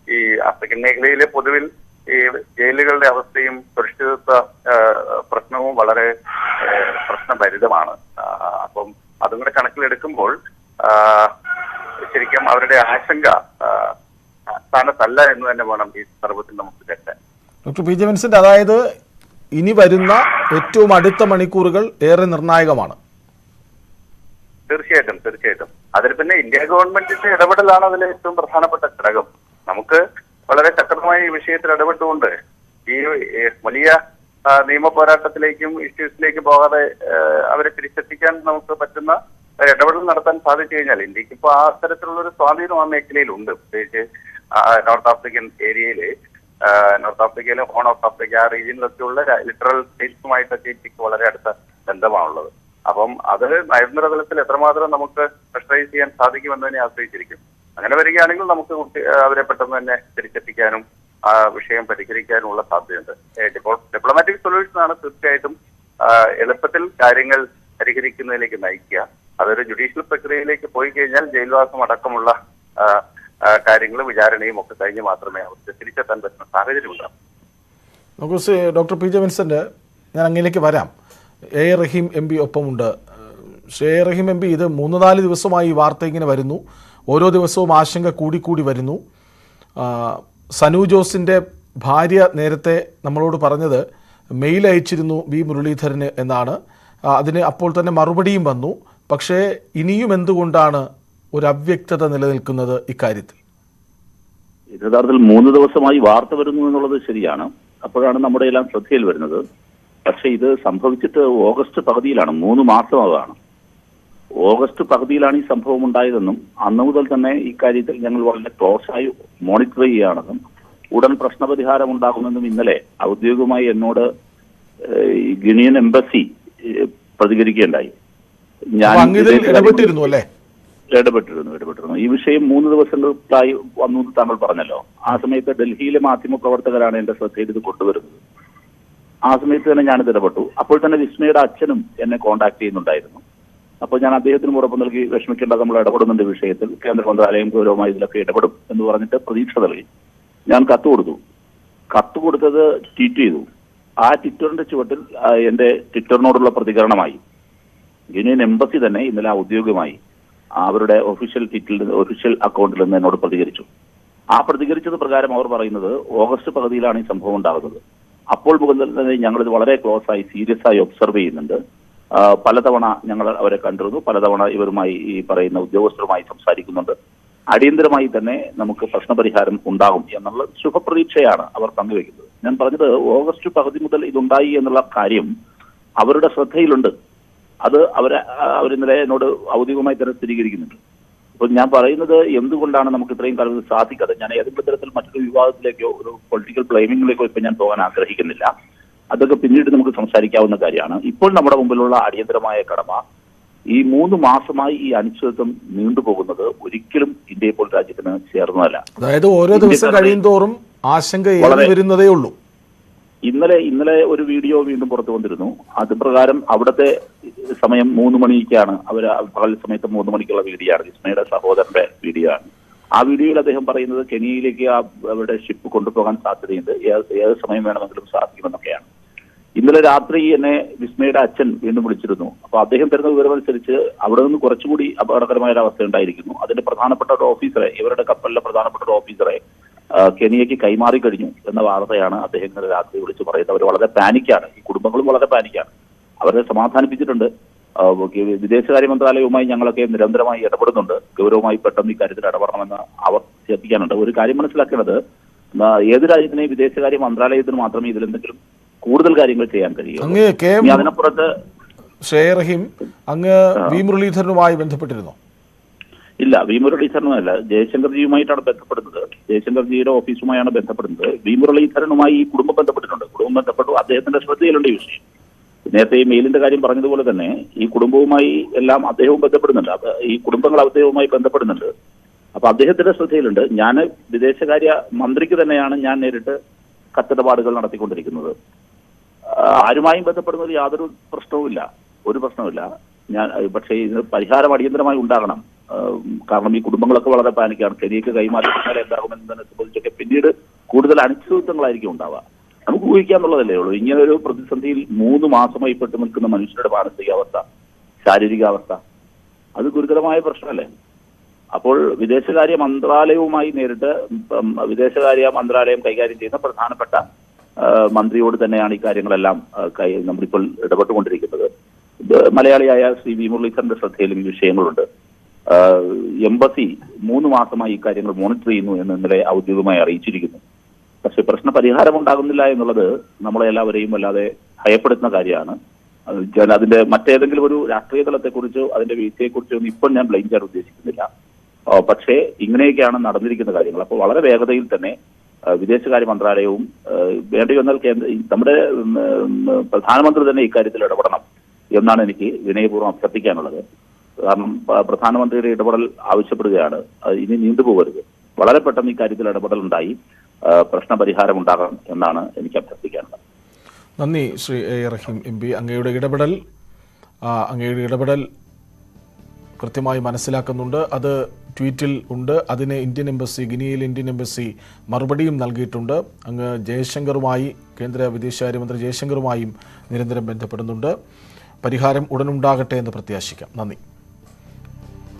ഈ ആഫ്രിക്കൻ മേഖലയിലെ പൊതുവിൽ ഈ ജയിലുകളുടെ അവസ്ഥയും സുരക്ഷിതത്വ പ്രശ്നവും വളരെ പ്രശ്നഭരിതമാണ്. അപ്പം അതും കൂടെ കണക്കിലെടുക്കുമ്പോൾ ശരിക്കും അവരുടെ ആശങ്ക സ്ഥാനത്തല്ല എന്ന് തന്നെ വേണം ഈ സന്ദർഭത്തിൽ നമുക്ക് കേട്ടാൻ. Doctor P. ജെ. വിൻസെന്റ് അതായത് ഇനി വരുന്ന ഏറ്റവും അടുത്ത മണിക്കൂറുകൾ ഏറെ നിർണായകമാണ്. തീർച്ചയായിട്ടും തീർച്ചയായിട്ടും. അതിൽ പിന്നെ ഇന്ത്യ ഗവൺമെന്റിന്റെ ഇടപെടലാണ് അതിലെ ഏറ്റവും പ്രധാനപ്പെട്ട ഘടകം. നമുക്ക് വളരെ ശക്തമായി ഈ വിഷയത്തിൽ ഇടപെട്ടുകൊണ്ട് ഈ വലിയ നിയമ പോരാട്ടത്തിലേക്കും ഇഷ്യൂസിലേക്ക് പോകാതെ അവരെ തിരിച്ചെത്തിക്കാൻ നമുക്ക് പറ്റുന്ന ഇടപെടൽ നടത്താൻ സാധിച്ചു കഴിഞ്ഞാൽ ഇന്ത്യയ്ക്ക് ഇപ്പോൾ ആ തരത്തിലുള്ള ഒരു സ്വാധീനം ആ മേഖലയിലുണ്ട്. പ്രത്യേകിച്ച് നോർത്ത് ആഫ്രിക്കൻ ഏരിയയിൽ നോർത്ത് ആഫ്രിക്കയിലെ ഹോൺ ഓഫ് ആഫ്രിക്ക ആ റീജിയനിലൊക്കെയുള്ള ലിറ്ററൽ സ്റ്റേറ്റ്സുമായിട്ടൊക്കെ ഇന്ത്യയ്ക്ക് വളരെ അടുത്ത ബന്ധമാണുള്ളത്. അപ്പം അത് നയതന്ത്ര തലത്തിൽ എത്രമാത്രം നമുക്ക് പ്രഷറൈസ് ചെയ്യാൻ സാധിക്കുമെന്നതിനെ ആശ്രയിച്ചിരിക്കും അങ്ങനെ വരികയാണെങ്കിൽ നമുക്ക് അവരെ പെട്ടെന്ന് തന്നെ തിരിച്ചെത്തിക്കാനും ആ വിഷയം പരിഹരിക്കാനുമുള്ള സാധ്യതയുണ്ട്. ഡിപ്ലോമാറ്റിക് സൊല്യൂഷൻ ആണ് തീർച്ചയായിട്ടും എളുപ്പത്തിൽ കാര്യങ്ങൾ പരിഹരിക്കുന്നതിലേക്ക് നയിക്കുക. അതൊരു ജുഡീഷ്യൽ പ്രക്രിയയിലേക്ക് പോയി കഴിഞ്ഞാൽ ജയിൽവാസം അടക്കമുള്ള കാര്യങ്ങളും വിചാരണയും ഒക്കെ കഴിഞ്ഞ് മാത്രമേ അവർക്ക് തിരിച്ചെത്താൻ പറ്റുന്ന സാഹചര്യം ഉണ്ടാവും. നമുക്ക് ഡോക്ടർ പി ജെ വിൻസെന്റ് ഞാൻ അങ്ങനെയൊക്കെ വരാം. എ റഹീം എം പി ഒപ്പമുണ്ട്. എ റഹീം എം പി ഇത് മൂന്ന് നാല് ദിവസമായി ഈ വാർത്ത ഇങ്ങനെ വരുന്നു. ഓരോ ദിവസവും ആശങ്ക കൂടിക്കൂടി വരുന്നു. സനു ജോസിന്റെ ഭാര്യ നേരത്തെ നമ്മളോട് പറഞ്ഞത് മെയിൽ അയച്ചിരുന്നു വി മുരളീധരന് എന്നാണ്. അതിന് അപ്പോൾ തന്നെ മറുപടിയും വന്നു. പക്ഷേ ഇനിയും എന്തുകൊണ്ടാണ് ഒരു അവ്യക്തത നിലനിൽക്കുന്നത് ഇക്കാര്യത്തിൽ? യഥാർത്ഥത്തിൽ മൂന്ന് ദിവസമായി വാർത്ത വരുന്നു എന്നുള്ളത് ശരിയാണ്. അപ്പോഴാണ് നമ്മുടെ എല്ലാം ശ്രദ്ധയിൽ വരുന്നത്. പക്ഷേ ഇത് സംഭവിച്ചിട്ട് ഓഗസ്റ്റ് പകുതിയിലാണ്. മൂന്ന് മാസമാകാണ് ഓഗസ്റ്റ് പകുതിയിലാണ് ഈ സംഭവം ഉണ്ടായതെന്നും അന്ന് മുതൽ തന്നെ ഈ കാര്യത്തിൽ ഞങ്ങൾ വളരെ ക്ലോസായി ആയി മോണിറ്റർ ചെയ്യുകയാണെന്നും ഉടൻ പ്രശ്നപരിഹാരം ഉണ്ടാകുമെന്നും ഇന്നലെ ഔദ്യോഗികമായി എന്നോട് ഗിനിയൻ എംബസി പ്രതികരിക്കുകയുണ്ടായി. ഞാൻ ഇടപെട്ടിരുന്നു അല്ലേ? ഇടപെട്ടിരുന്നു ഇടപെട്ടിരുന്നു. ഈ വിഷയം മൂന്ന് ദിവസങ്ങൾക്കായി വന്നു എന്ന് താങ്കൾ പറഞ്ഞല്ലോ. ആ സമയത്ത് ഡൽഹിയിലെ മാധ്യമ പ്രവർത്തകരാണ് എന്റെ ശ്രദ്ധയിൽ ഇത് കൊണ്ടുവരുന്നത്. ആ സമയത്ത് തന്നെ ഞാനിത് ഇടപെട്ടു. അപ്പോൾ തന്നെ വിസ്മയുടെ അച്ഛനും എന്നെ കോണ്ടാക്ട് ചെയ്യുന്നുണ്ടായിരുന്നു. അപ്പോൾ ഞാൻ അദ്ദേഹത്തിന് ഉറപ്പ് നൽകി വിഷമിക്കേണ്ട നമ്മൾ ഇടപെടുന്നുണ്ട് വിഷയത്തിൽ. കേന്ദ്ര മന്ത്രാലയം ഗൗരവമായി ഇതിലൊക്കെ ഇടപെടും എന്ന് പറഞ്ഞിട്ട് പ്രതീക്ഷ നൽകി. ഞാൻ കത്ത് കൊടുത്തു. കത്ത് കൊടുത്തത് ട്വീറ്റ് ചെയ്തു. ആ ട്വിറ്ററിന്റെ ചുവട്ടിൽ എന്റെ ട്വിറ്ററിനോടുള്ള പ്രതികരണമായി. യൂണിയൻ എംബസി തന്നെ ഇന്നലെ ഔദ്യോഗികമായി അവരുടെ ഒഫീഷ്യൽ ട്വിറ്റിൽ ഒഫീഷ്യൽ അക്കൗണ്ടിൽ നിന്ന് എന്നോട് പ്രതികരിച്ചു. ആ പ്രതികരിച്ചത് പ്രകാരം അവർ പറയുന്നത് ഓഗസ്റ്റ് പകുതിയിലാണ് ഈ സംഭവം ഉണ്ടാകുന്നത്. അപ്പോൾ മുതൽ തന്നെ ഞങ്ങളിത് വളരെ ക്ലോസ് ആയി സീരിയസ് ആയി ഒബ്സർവ് ചെയ്യുന്നുണ്ട്. പലതവണ ഞങ്ങൾ അവരെ കണ്ടിരുന്നു. പലതവണ ഇവരുമായി ഈ പറയുന്ന ഉദ്യോഗസ്ഥരുമായി സംസാരിക്കുന്നുണ്ട്. അടിയന്തരമായി തന്നെ നമുക്ക് പ്രശ്നപരിഹാരം ഉണ്ടാകും എന്നുള്ള ശുഭപ്രതീക്ഷയാണ് അവർ പങ്കുവെക്കുന്നത് ഞാൻ പറഞ്ഞത് ഓഗസ്റ്റ് പകുതി മുതൽ ഇതുണ്ടായി എന്നുള്ള കാര്യം അവരുടെ ശ്രദ്ധയിലുണ്ട്. അത് അവരെ അവർ ഇന്നലെ എന്നോട് ഔദ്യോഗികമായി തന്നെ സ്ഥിരീകരിക്കുന്നുണ്ട്. അപ്പോൾ ഞാൻ പറയുന്നത് എന്തുകൊണ്ടാണ് നമുക്ക് ഇത്രയും കാലം സാധിക്കാതെ ഞാൻ ഏതെങ്കിലും തരത്തിൽ മറ്റൊരു വിവാദത്തിലേക്കോ ഒരു പൊളിറ്റിക്കൽ ബ്ലെയിമിങ്ങിലേക്കോ ഇപ്പൊ ഞാൻ പോകാൻ ആഗ്രഹിക്കുന്നില്ല. അതൊക്കെ പിന്നീട് നമുക്ക് സംസാരിക്കാവുന്ന കാര്യമാണ്. ഇപ്പോൾ നമ്മുടെ മുമ്പിലുള്ള അടിയന്തരമായ കടമ ഈ മൂന്ന് മാസമായി ഈ അനിശ്ചിതത്വം നീണ്ടുപോകുന്നത് ഒരിക്കലും ഇന്ത്യയെ പോലെ രാജ്യത്തിന് ചേർന്നതല്ല. അതായത് ഓരോ ദിവസം കഴിയും തോറും ആശങ്ക വരുന്നതേ ഉള്ളൂ. ഇന്നലെ ഇന്നലെ ഒരു വീഡിയോ വീണ്ടും പുറത്തു വന്നിരുന്നു. അത് പ്രകാരം അവിടുത്തെ സമയം മൂന്ന് മണിക്കാണ്. അവർ പകൽ സമയത്ത് മൂന്ന് മണിക്കുള്ള വീഡിയോ ആണ്. വിസ്മയുടെ സഹോദരന്റെ വീഡിയോ ആണ്. ആ വീഡിയോയിൽ അദ്ദേഹം പറയുന്നത് കെനിയയിലേക്ക് ആ അവരുടെ ഷിപ്പ് കൊണ്ടുപോകാൻ സാധ്യതയുണ്ട്. ഏത് സമയം വേണമെങ്കിലും സാധിക്കുമെന്നൊക്കെയാണ്. ഇന്നലെ രാത്രി എന്നെ വിസ്മയുടെ അച്ഛൻ വീണ്ടും വിളിച്ചിരുന്നു. അപ്പൊ അദ്ദേഹം തരുന്ന വിവരമനുസരിച്ച് അവിടെ നിന്ന് കുറച്ചുകൂടി അപകടകരമായ ഒരു അവസ്ഥ ഉണ്ടായിരിക്കുന്നു. അതിന്റെ പ്രധാനപ്പെട്ട ഒരു ഓഫീസറെ ഇവരുടെ കപ്പലിലെ പ്രധാനപ്പെട്ട ഒരു ഓഫീസറെ കെനിയയ്ക്ക് കൈമാറി കഴിഞ്ഞു എന്ന വാർത്തയാണ് അദ്ദേഹം ഇന്നലെ രാത്രി വിളിച്ച് പറയുന്നത്. അവർ വളരെ പാനിക്കാണ് ഈ കുടുംബങ്ങളും വളരെ പാനിക്കാണ് അവരെ സമാധാനിപ്പിച്ചിട്ടുണ്ട്. വിദേശകാര്യ മന്ത്രാലയവുമായി ഞങ്ങളൊക്കെ നിരന്തരമായി ഇടപെടുന്നുണ്ട്. ഗൗരവമായി പെട്ടെന്ന് ഈ കാര്യത്തിൽ ഇടപെടണമെന്ന് ആവർത്തിപ്പിക്കാനുണ്ട് ഒരു കാര്യം മനസ്സിലാക്കേണ്ടത് ഏത് രാജ്യത്തിനെയും വിദേശകാര്യ മന്ത്രാലയത്തിന് മാത്രമേ ഇതിലെന്തെങ്കിലും കൂടുതൽ കാര്യങ്ങൾ ചെയ്യാൻ കഴിയൂ. അതിനപ്പുറത്ത് ഷെയർഹിം അങ്ങ് വി മുരളീധരനുമായി ബന്ധപ്പെട്ടിരുന്നോ? ഇല്ല വി മുരളീധരനുമല്ല. ജയശങ്കർജിയുമായിട്ടാണ് ബന്ധപ്പെടുന്നത്. ജയശങ്കർജിയുടെ ഓഫീസുമായാണ് ബന്ധപ്പെടുന്നത്. വി മുരളീധരനുമായി ഈ കുടുംബം ബന്ധപ്പെട്ടിട്ടുണ്ട്. കുടുംബം ബന്ധപ്പെട്ടു. അദ്ദേഹത്തിന്റെ ശ്രദ്ധയിലുണ്ട് ഈ വിഷയം. നേരത്തെ ഈ മെയിലിന്റെ കാര്യം പറഞ്ഞതുപോലെ തന്നെ ഈ കുടുംബവുമായി എല്ലാം അദ്ദേഹവും ബന്ധപ്പെടുന്നുണ്ട്. ഈ കുടുംബങ്ങൾ അദ്ദേഹവുമായി ബന്ധപ്പെടുന്നുണ്ട്. അപ്പൊ അദ്ദേഹത്തിന്റെ ശ്രദ്ധയിലുണ്ട്. ഞാൻ വിദേശകാര്യ മന്ത്രിക്ക് തന്നെയാണ് ഞാൻ നേരിട്ട് കത്തിടപാടുകൾ നടത്തിക്കൊണ്ടിരിക്കുന്നത്. ആരുമായും ബന്ധപ്പെടുന്നതിൽ യാതൊരു പ്രശ്നവുമില്ല. ഒരു പ്രശ്നവുമില്ല. ഞാൻ പക്ഷേ ഇതിന് പരിഹാരം അടിയന്തരമായി ഉണ്ടാകണം. കാരണം ഈ കുടുംബങ്ങളൊക്കെ വളരെ പാനിക്കാണ്. കെനിയക്ക് കൈമാറി എന്താകുമെന്ന് തന്നെ സംബന്ധിച്ചൊക്കെ പിന്നീട് കൂടുതൽ അനിശ്ചിതത്വങ്ങളായിരിക്കും ഉണ്ടാവുക. നമുക്ക് ഊഹിക്കാന്നുള്ളതല്ലേ ഉള്ളൂ. ഇങ്ങനെ ഒരു പ്രതിസന്ധിയിൽ മൂന്ന് മാസമായി പെട്ടു നിൽക്കുന്ന മനുഷ്യരുടെ മാനസികാവസ്ഥ ശാരീരികാവസ്ഥ അത് ഗുരുതരമായ പ്രശ്നമല്ലേ? അപ്പോൾ വിദേശകാര്യ മന്ത്രാലയവുമായി നേരിട്ട് വിദേശകാര്യ മന്ത്രാലയം കൈകാര്യം ചെയ്യുന്ന പ്രധാനപ്പെട്ട മന്ത്രിയോട് തന്നെയാണ് ഈ കാര്യങ്ങളെല്ലാം കൈ നമ്മളിപ്പോൾ ഇടപെട്ടുകൊണ്ടിരിക്കുന്നത്. മലയാളിയായ ശ്രീ വി മുരളീധരന്റെ ശ്രദ്ധയിലും ഈ വിഷയങ്ങളുണ്ട്. എംബസി മൂന്ന് മാസമായി ഈ കാര്യങ്ങൾ മോണിറ്റർ ചെയ്യുന്നു എന്ന് ഇന്നലെ ഔദ്യോഗികമായി അറിയിച്ചിരിക്കുന്നു. പക്ഷെ പ്രശ്ന പരിഹാരം ഉണ്ടാകുന്നില്ല എന്നുള്ളത് നമ്മളെല്ലാവരെയും വല്ലാതെ ഭയപ്പെടുത്തുന്ന കാര്യമാണ്. ഞാൻ അതിന്റെ മറ്റേതെങ്കിലും ഒരു രാഷ്ട്രീയ തലത്തെക്കുറിച്ചോ അതിന്റെ വീഴ്ചയെക്കുറിച്ചോ ഒന്നും ഇപ്പോൾ ഞാൻ ബ്ലെയിം ചെയ്യാൻ ഉദ്ദേശിക്കുന്നില്ല. പക്ഷേ ഇങ്ങനെയൊക്കെയാണ് നടന്നിരിക്കുന്ന കാര്യങ്ങൾ. അപ്പോൾ വളരെ വേഗതയിൽ തന്നെ വിദേശകാര്യ മന്ത്രാലയവും വേണ്ടി വന്നാൽ കേന്ദ്ര നമ്മുടെ പ്രധാനമന്ത്രി തന്നെ ഇക്കാര്യത്തിൽ ഇടപെടണം എന്നാണ് എനിക്ക് വിനയപൂർവം അഭ്യർത്ഥിക്കാനുള്ളത്. കാരണം പ്രധാനമന്ത്രിയുടെ ഇടപെടൽ ആവശ്യപ്പെടുകയാണ്. ഇനി നീണ്ടുപോകരുത്. വളരെ പെട്ടെന്ന് ഇക്കാര്യത്തിൽ ഇടപെടൽ ഉണ്ടായി ഉണ്ടാകാം എന്നാണ് എനിക്ക് അഭ്യർത്ഥിക്കാനുള്ളത്. നന്ദി Shri A. Rahim M. P. അങ്ങയുടെ ഇടപെടൽ. അങ്ങയുടെ ഇടപെടൽ കൃത്യമായി മനസ്സിലാക്കുന്നുണ്ട്. അത് ട്വീറ്റിൽ ഉണ്ട്. അതിന് ഇന്ത്യൻ എംബസി ഗിനിയിൽ ഇന്ത്യൻ എംബസി മറുപടിയും നൽകിയിട്ടുണ്ട്. അങ്ങ് ജയശങ്കറുമായി കേന്ദ്ര വിദേശകാര്യമന്ത്രി ജയശങ്കറുമായും നിരന്തരം ബന്ധപ്പെടുന്നുണ്ട്. പരിഹാരം ഉടനുണ്ടാകട്ടെ എന്ന് പ്രത്യാശിക്കാം. നന്ദി.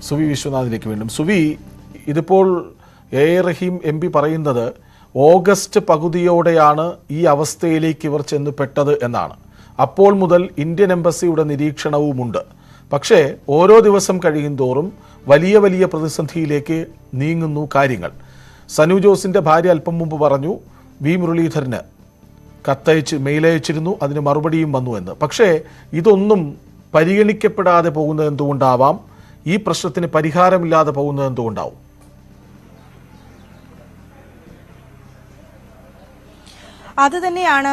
സുവി വിശ്വനാഥിലേക്ക് വീണ്ടും. സുവി ഇതിപ്പോൾ എ. റഹീം എം. പറയുന്നത് ഓഗസ്റ്റ് പകുതിയോടെയാണ് ഈ അവസ്ഥയിലേക്ക് ഇവർ ചെന്ന് പെട്ടത് എന്നാണ്. അപ്പോൾ മുതൽ ഇന്ത്യൻ എംബസിയുടെ നിരീക്ഷണവുമുണ്ട്. പക്ഷേ ഓരോ ദിവസം കഴിയും തോറും വലിയ വലിയ പ്രതിസന്ധിയിലേക്ക് നീങ്ങുന്നു കാര്യങ്ങൾ. സനു ജോസിന്റെ ഭാര്യ അല്പം മുമ്പ് പറഞ്ഞു വി. മുരളീധരന് കത്തയച്ച് മെയിലയച്ചിരുന്നു അതിന് മറുപടിയും വന്നു എന്ന്. പക്ഷേ ഇതൊന്നും പരിഗണിക്കപ്പെടാതെ പോകുന്നത് എന്തുകൊണ്ടാവാം? ഈ പ്രശ്നത്തിന് പരിഹാരമില്ലാതെ പോകുന്നത് എന്തുകൊണ്ടാവും? അത് തന്നെയാണ്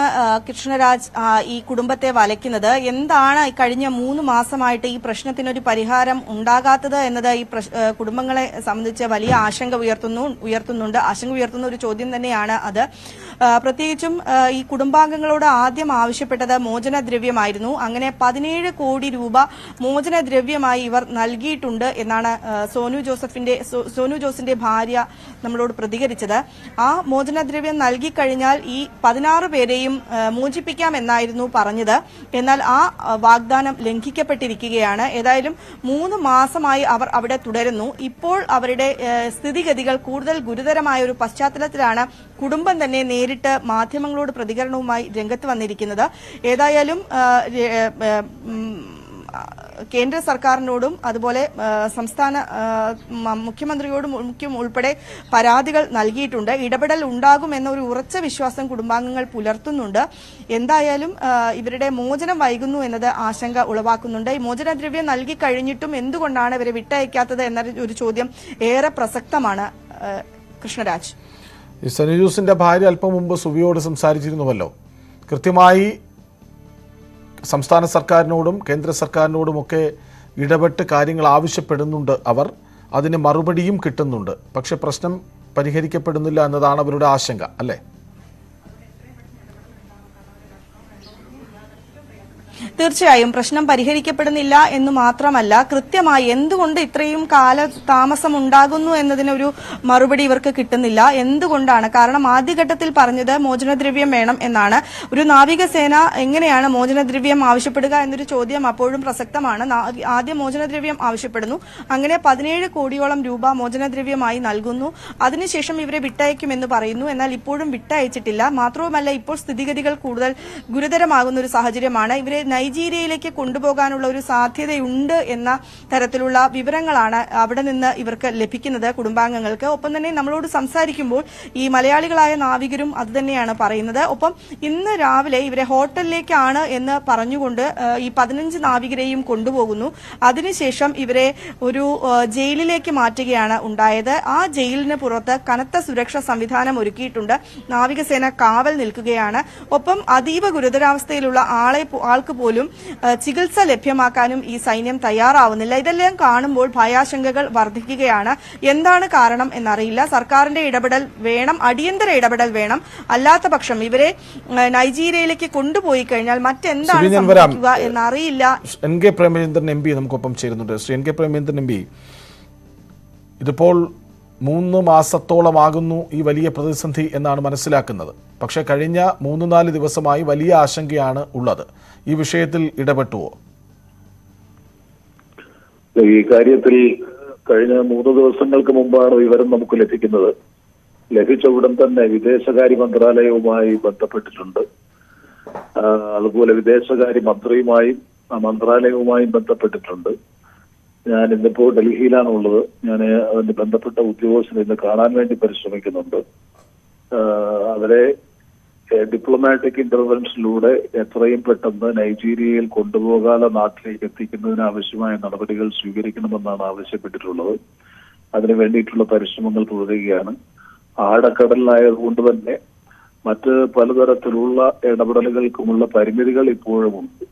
കൃഷ്ണരാജ് ഈ കുടുംബത്തെ വലയ്ക്കുന്നത്. എന്താണ് കഴിഞ്ഞ മൂന്ന് മാസമായിട്ട് ഈ പ്രശ്നത്തിനൊരു പരിഹാരം ഉണ്ടാകാത്തത് എന്നത് ഈ കുടുംബങ്ങളെ സംബന്ധിച്ച് വലിയ ആശങ്ക ഉയർത്തുന്നു ഉയർത്തുന്നുണ്ട്. ആശങ്ക ഉയർത്തുന്ന ഒരു ചോദ്യം തന്നെയാണ് അത്. പ്രത്യേകിച്ചും ഈ കുടുംബാംഗങ്ങളോട് ആദ്യം ആവശ്യപ്പെട്ടത് മോചനദ്രവ്യമായിരുന്നു. അങ്ങനെ പതിനേഴ് കോടി രൂപ മോചനദ്രവ്യമായി ഇവർ നൽകിയിട്ടുണ്ട് എന്നാണ് സോനു ജോസഫിന്റെ സോനു ജോസിന്റെ ഭാര്യ നമ്മളോട് പ്രതികരിച്ചത്. ആ മോചനദ്രവ്യം നൽകിക്കഴിഞ്ഞാൽ ഈ പതിനാറ് പേരെയും മോചിപ്പിക്കാമെന്നായിരുന്നു പറഞ്ഞത്. എന്നാൽ ആ വാഗ്ദാനം ലംഘിക്കപ്പെട്ടിരിക്കുകയാണ്. ഏതായാലും മൂന്ന് മാസമായി അവർ അവിടെ തുടരുന്നു. ഇപ്പോൾ അവരുടെ സ്ഥിതിഗതികൾ കൂടുതൽ ഗുരുതരമായ ഒരു പശ്ചാത്തലത്തിലാണ് കുടുംബം തന്നെ നേരിട്ട് മാധ്യമങ്ങളോട് പ്രതികരണവുമായി രംഗത്ത് വന്നിരിക്കുന്നത്. ഏതായാലും കേന്ദ്ര സർക്കാരിനോടും അതുപോലെ സംസ്ഥാന മുഖ്യമന്ത്രിയോടും മുഖ്യം ഉൾപ്പെടെ പരാതികൾ നൽകിയിട്ടുണ്ട്. ഇടപെടൽ ഉണ്ടാകുമെന്ന ഒരു ഉറച്ച വിശ്വാസം കുടുംബാംഗങ്ങൾ പുലർത്തുന്നുണ്ട്. എന്തായാലും ഇവരുടെ മോചനം വൈകുന്നു എന്നത് ആശങ്ക ഉളവാക്കുന്നുണ്ട്. ഈ മോചനദ്രവ്യം നൽകി കഴിഞ്ഞിട്ടും എന്തുകൊണ്ടാണ് ഇവരെ വിട്ടയക്കാത്തത് എന്ന ഒരു ചോദ്യം ഏറെ പ്രസക്തമാണ് കൃഷ്ണരാജ്. ഈ സനു ജോസിന്റെ ഭാര്യ അല്പം മുമ്പ് സുവിയോട് സംസാരിച്ചിരുന്നുവല്ലോ. കൃത്യമായി സംസ്ഥാന സർക്കാരിനോടും കേന്ദ്ര സർക്കാരിനോടുമൊക്കെ ഇടപെട്ട് കാര്യങ്ങൾ ആവശ്യപ്പെടുന്നുണ്ട് അവർ. അതിന് മറുപടിയും കിട്ടുന്നുണ്ട്. പക്ഷെ പ്രശ്നം പരിഹരിക്കപ്പെടുന്നില്ല എന്നതാണ് അവരുടെ ആശങ്ക അല്ലേ? തീർച്ചയായും പ്രശ്നം പരിഹരിക്കപ്പെടുന്നില്ല എന്ന് മാത്രമല്ല കൃത്യമായി എന്തുകൊണ്ട് ഇത്രയും കാല താമസം ഉണ്ടാകുന്നു എന്നതിനൊരു മറുപടി ഇവർക്ക് കിട്ടുന്നില്ല. എന്തുകൊണ്ടാണ്? കാരണം ആദ്യഘട്ടത്തിൽ പറഞ്ഞത് മോചനദ്രവ്യം വേണം എന്നാണ്. ഒരു നാവികസേന എങ്ങനെയാണ് മോചനദ്രവ്യം ആവശ്യപ്പെടുക എന്നൊരു ചോദ്യം അപ്പോഴും പ്രസക്തമാണ്. ആദ്യം മോചനദ്രവ്യം ആവശ്യപ്പെടുന്നു. അങ്ങനെ പതിനേഴ് കോടിയോളം രൂപ മോചനദ്രവ്യമായി നൽകുന്നു. അതിനുശേഷം ഇവരെ വിട്ടയക്കുമെന്ന് പറയുന്നു. എന്നാൽ ഇപ്പോഴും വിട്ടയച്ചിട്ടില്ല. മാത്രവുമല്ല ഇപ്പോൾ സ്ഥിതിഗതികൾ കൂടുതൽ ഗുരുതരമാകുന്ന ഒരു സാഹചര്യമാണ്. ഇവരെ നൈജീരിയയിലേക്ക് കൊണ്ടുപോകാനുള്ള ഒരു സാധ്യതയുണ്ട് എന്ന തരത്തിലുള്ള വിവരങ്ങളാണ് അവിടെ നിന്ന് ഇവർക്ക് ലഭിക്കുന്നത് കുടുംബാംഗങ്ങൾക്ക്. ഒപ്പം തന്നെ നമ്മളോട് സംസാരിക്കുമ്പോൾ ഈ മലയാളികളായ നാവികരും അതുതന്നെയാണ് പറയുന്നത്. ഒപ്പം ഇന്ന് രാവിലെ ഇവരെ ഹോട്ടലിലേക്കാണ് എന്ന് പറഞ്ഞുകൊണ്ട് ഈ പതിനഞ്ച് നാവികരെയും കൊണ്ടുപോകുന്നു. അതിനുശേഷം ഇവരെ ഒരു ജയിലിലേക്ക് മാറ്റുകയാണ് ഉണ്ടായത്. ആ ജയിലിന് പുറത്ത് കനത്ത സുരക്ഷാ സംവിധാനം ഒരുക്കിയിട്ടുണ്ട്. നാവികസേന കാവൽ നിൽക്കുകയാണ്. ഒപ്പം അതീവ ഗുരുതരാവസ്ഥയിലുള്ള ആളെ ആൾക്ക് പോലും ആ, ചികിത്സ ലഭ്യമാക്കാനും ഈ സൈന്യം തയ്യാറാവുന്നില്ല. ഇതെല്ലാം കാണുമ്പോൾ ഭയാശങ്കകൾ വർദ്ധിക്കുകയാണ്. എന്താണ് കാരണം എന്നറിയില്ല. സർക്കാരിന്റെ ഇടപെടൽ വേണം അടിയന്തര ഇടപെടൽ വേണം. അല്ലാത്ത പക്ഷം ഇവരെ നൈജീരിയയിലേക്ക് കൊണ്ടുപോയി കഴിഞ്ഞാൽ മറ്റെന്താണ്. സംഭവിക്കുക എന്നറിയില്ല. N K Premachandran M P നമുക്കൊപ്പം ചേരുന്നുണ്ട്. Shri N K Premachandran M P ഇതിപ്പോൾ മൂന്ന് മാസത്തോളമാകുന്നു ഈ വലിയ പ്രതിസന്ധി എന്നാണ് മനസ്സിലാക്കുന്നത്. പക്ഷേ കഴിഞ്ഞ മൂന്ന് നാല് ദിവസമായി വലിയ ആശങ്കയാണ് ഉള്ളത്. ഈ വിഷയത്തിൽ ഇടപെട്ടുവോ? ഈ കാര്യത്തിൽ കഴിഞ്ഞ മൂന്ന് ദിവസങ്ങൾക്ക് മുമ്പാണ് വിവരം നമുക്ക് ലഭിക്കുന്നത്. ലഭിച്ച ഉടൻ തന്നെ വിദേശകാര്യ മന്ത്രാലയവുമായി ബന്ധപ്പെട്ടിട്ടുണ്ട്. അതുപോലെ വിദേശകാര്യ മന്ത്രിയുമായും മന്ത്രാലയവുമായും ബന്ധപ്പെട്ടിട്ടുണ്ട്. ഞാൻ ഇന്നിപ്പോ ഡൽഹിയിലാണ് ഉള്ളത്. ഞാൻ അതിന്റെ ബന്ധപ്പെട്ട ഉദ്യോഗസ്ഥരെ ഇന്ന് കാണാൻ വേണ്ടി പരിശ്രമിക്കുന്നുണ്ട്. അവരെ ഡിപ്ലോമാറ്റിക് ഇന്റർവെൻഷനിലൂടെ എത്രയും പെട്ടെന്ന് നൈജീരിയയിൽ കൊണ്ടുപോകാതെ നാട്ടിലേക്ക് എത്തിക്കുന്നതിന് ആവശ്യമായ നടപടികൾ സ്വീകരിക്കണമെന്നാണ് ആവശ്യപ്പെട്ടിട്ടുള്ളത്. അതിനു വേണ്ടിയിട്ടുള്ള പരിശ്രമങ്ങൾ തുടരുകയാണ്. ആഴക്കടലിലായതുകൊണ്ട് തന്നെ മറ്റ് പലതരത്തിലുള്ള ഇടപെടലുകൾക്കുമുള്ള പരിമിതികൾ ഇപ്പോഴുമുണ്ട്.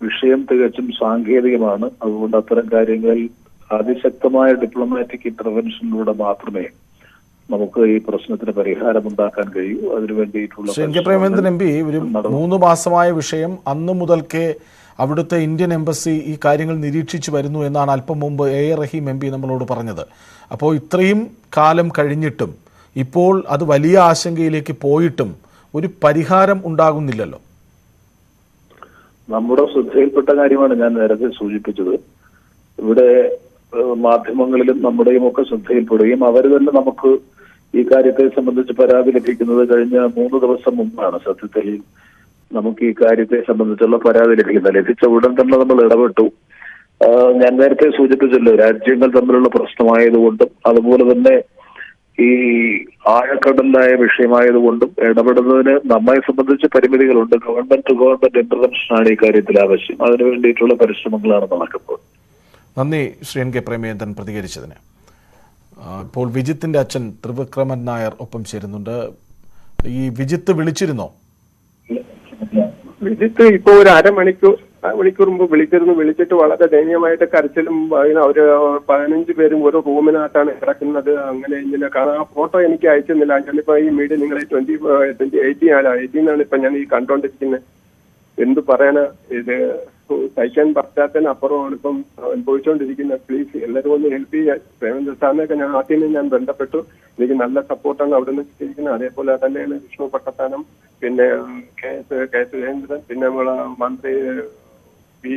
വിഷയം തികച്ചും സാങ്കേതികമാണ്. അതുകൊണ്ട് അത്തരം കാര്യങ്ങളിൽ അതിശക്തമായ ഡിപ്ലോമാറ്റിക് ഇന്റർവെൻഷനിലൂടെ മാത്രമേ നമുക്ക് ഈ പ്രശ്നത്തിന് പരിഹാരമുണ്ടാക്കാൻ കഴിയൂ. അതിനു വേണ്ടിയിട്ടുള്ള Shri N K Premendran M P ഒരു. മൂന്ന് മാസമായ വിഷയം അന്നു മുതൽക്കേ അവിടുത്തെ ഇന്ത്യൻ എംബസി ഈ കാര്യങ്ങൾ നിരീക്ഷിച്ചു വരുന്നു എന്നാണ് അല്പം മുമ്പ് A A Rahim M P നമ്മളോട് പറഞ്ഞത്. അപ്പോൾ ഇത്രയും കാലം കഴിഞ്ഞിട്ടും ഇപ്പോൾ അത് വലിയ ആശങ്കയിലേക്ക് പോയിട്ടും ഒരു പരിഹാരം ഉണ്ടാകുന്നില്ലല്ലോ. നമ്മുടെ ശ്രദ്ധയിൽപ്പെട്ട കാര്യമാണ് ഞാൻ നേരത്തെ സൂചിപ്പിച്ചത്. ഇവിടെ മാധ്യമങ്ങളിലും നമ്മുടെയും ഒക്കെ ശ്രദ്ധയിൽപ്പെടുകയും അവർ തന്നെ നമുക്ക് ഈ കാര്യത്തെ സംബന്ധിച്ച് പരാതി ലഭിക്കുന്നത് കഴിഞ്ഞ മൂന്ന് ദിവസം മുമ്പാണ്. സത്യത്തിൽ നമുക്ക് ഈ കാര്യത്തെ സംബന്ധിച്ചുള്ള പരാതി ലഭിക്കുന്നത്. ലഭിച്ച ഉടൻ തന്നെ നമ്മൾ ഇടപെട്ടു. ഞാൻ നേരത്തെ സൂചിപ്പിച്ചല്ലോ രാജ്യങ്ങൾ തമ്മിലുള്ള പ്രശ്നമായതുകൊണ്ടും അതുപോലെ തന്നെ ഈ ആഴക്കടലായ വിഷയമായതുകൊണ്ടും ഇടപെടുന്നതിന് നമ്മെ സംബന്ധിച്ച് പരിമിതികളുണ്ട്. ഗവൺമെന്റ് ടു ഗവൺമെന്റ് ഇന്റർവെൻഷനാണ് ഈ കാര്യത്തിൽ ആവശ്യം. അതിനു വേണ്ടിയിട്ടുള്ള പരിശ്രമങ്ങളാണ് നടക്കുന്നത്. നന്ദി ശ്രീ എൻ കെ പ്രേമേന്ദ്രൻ പ്രതികരിച്ചതിന്. ഇപ്പോൾ വിജിത്തിന്റെ അച്ഛൻ ത്രിവിക്രമൻ നായർ ഒപ്പം ചേരുന്നുണ്ട്. ഈ വിജിത്ത് വിളിച്ചിരുന്നോ? വിജിത്ത് ഇപ്പോൾ ഒരു അരമണിക്കൂർ മണിക്കൂർ മുമ്പ് വിളിച്ചിരുന്നു. വിളിച്ചിട്ട് വളരെ ദയനീയമായിട്ട് കരച്ചിലും അതിന് അവർ പതിനഞ്ച് പേരും ഒരു റൂമിനകത്താണ് കിടക്കുന്നത്. അങ്ങനെ ഇങ്ങനെ കാരണം ആ ഫോട്ടോ എനിക്ക് അയച്ചെന്നില്ല ഞാനിപ്പോ ഈ മീഡിയ നിങ്ങളെ ട്വന്റി ട്വന്റി എയ്റ്റീൻ ആണ്. എയ്റ്റീനാണ് ഇപ്പൊ ഞാൻ ഈ കണ്ടോണ്ടിരിക്കുന്നത് എന്ത് പറയാനാ? ഇത് സഹിക്കാൻ പറ്റാത്തതിന് അപ്പുറമാണ് ഇപ്പം അനുഭവിച്ചുകൊണ്ടിരിക്കുന്നത് പ്ലീസ് എല്ലാവരും ഒന്ന് ഹെൽപ്പ് ചെയ്യാൻ പ്രേമേന്ദ്ര സാറിനെയൊക്കെ ഞാൻ ആദ്യം ഞാൻ ബന്ധപ്പെട്ടു. എനിക്ക് നല്ല സപ്പോർട്ടാണ് അവിടെ നിന്ന് കിട്ടിയിരിക്കുന്നത് അതേപോലെ തന്നെയാണ് വിഷ്ണു പട്ടത്താനം പിന്നെ കെ എസ് കെ സുരേന്ദ്രൻ പിന്നെ നമ്മളെ മന്ത്രി പി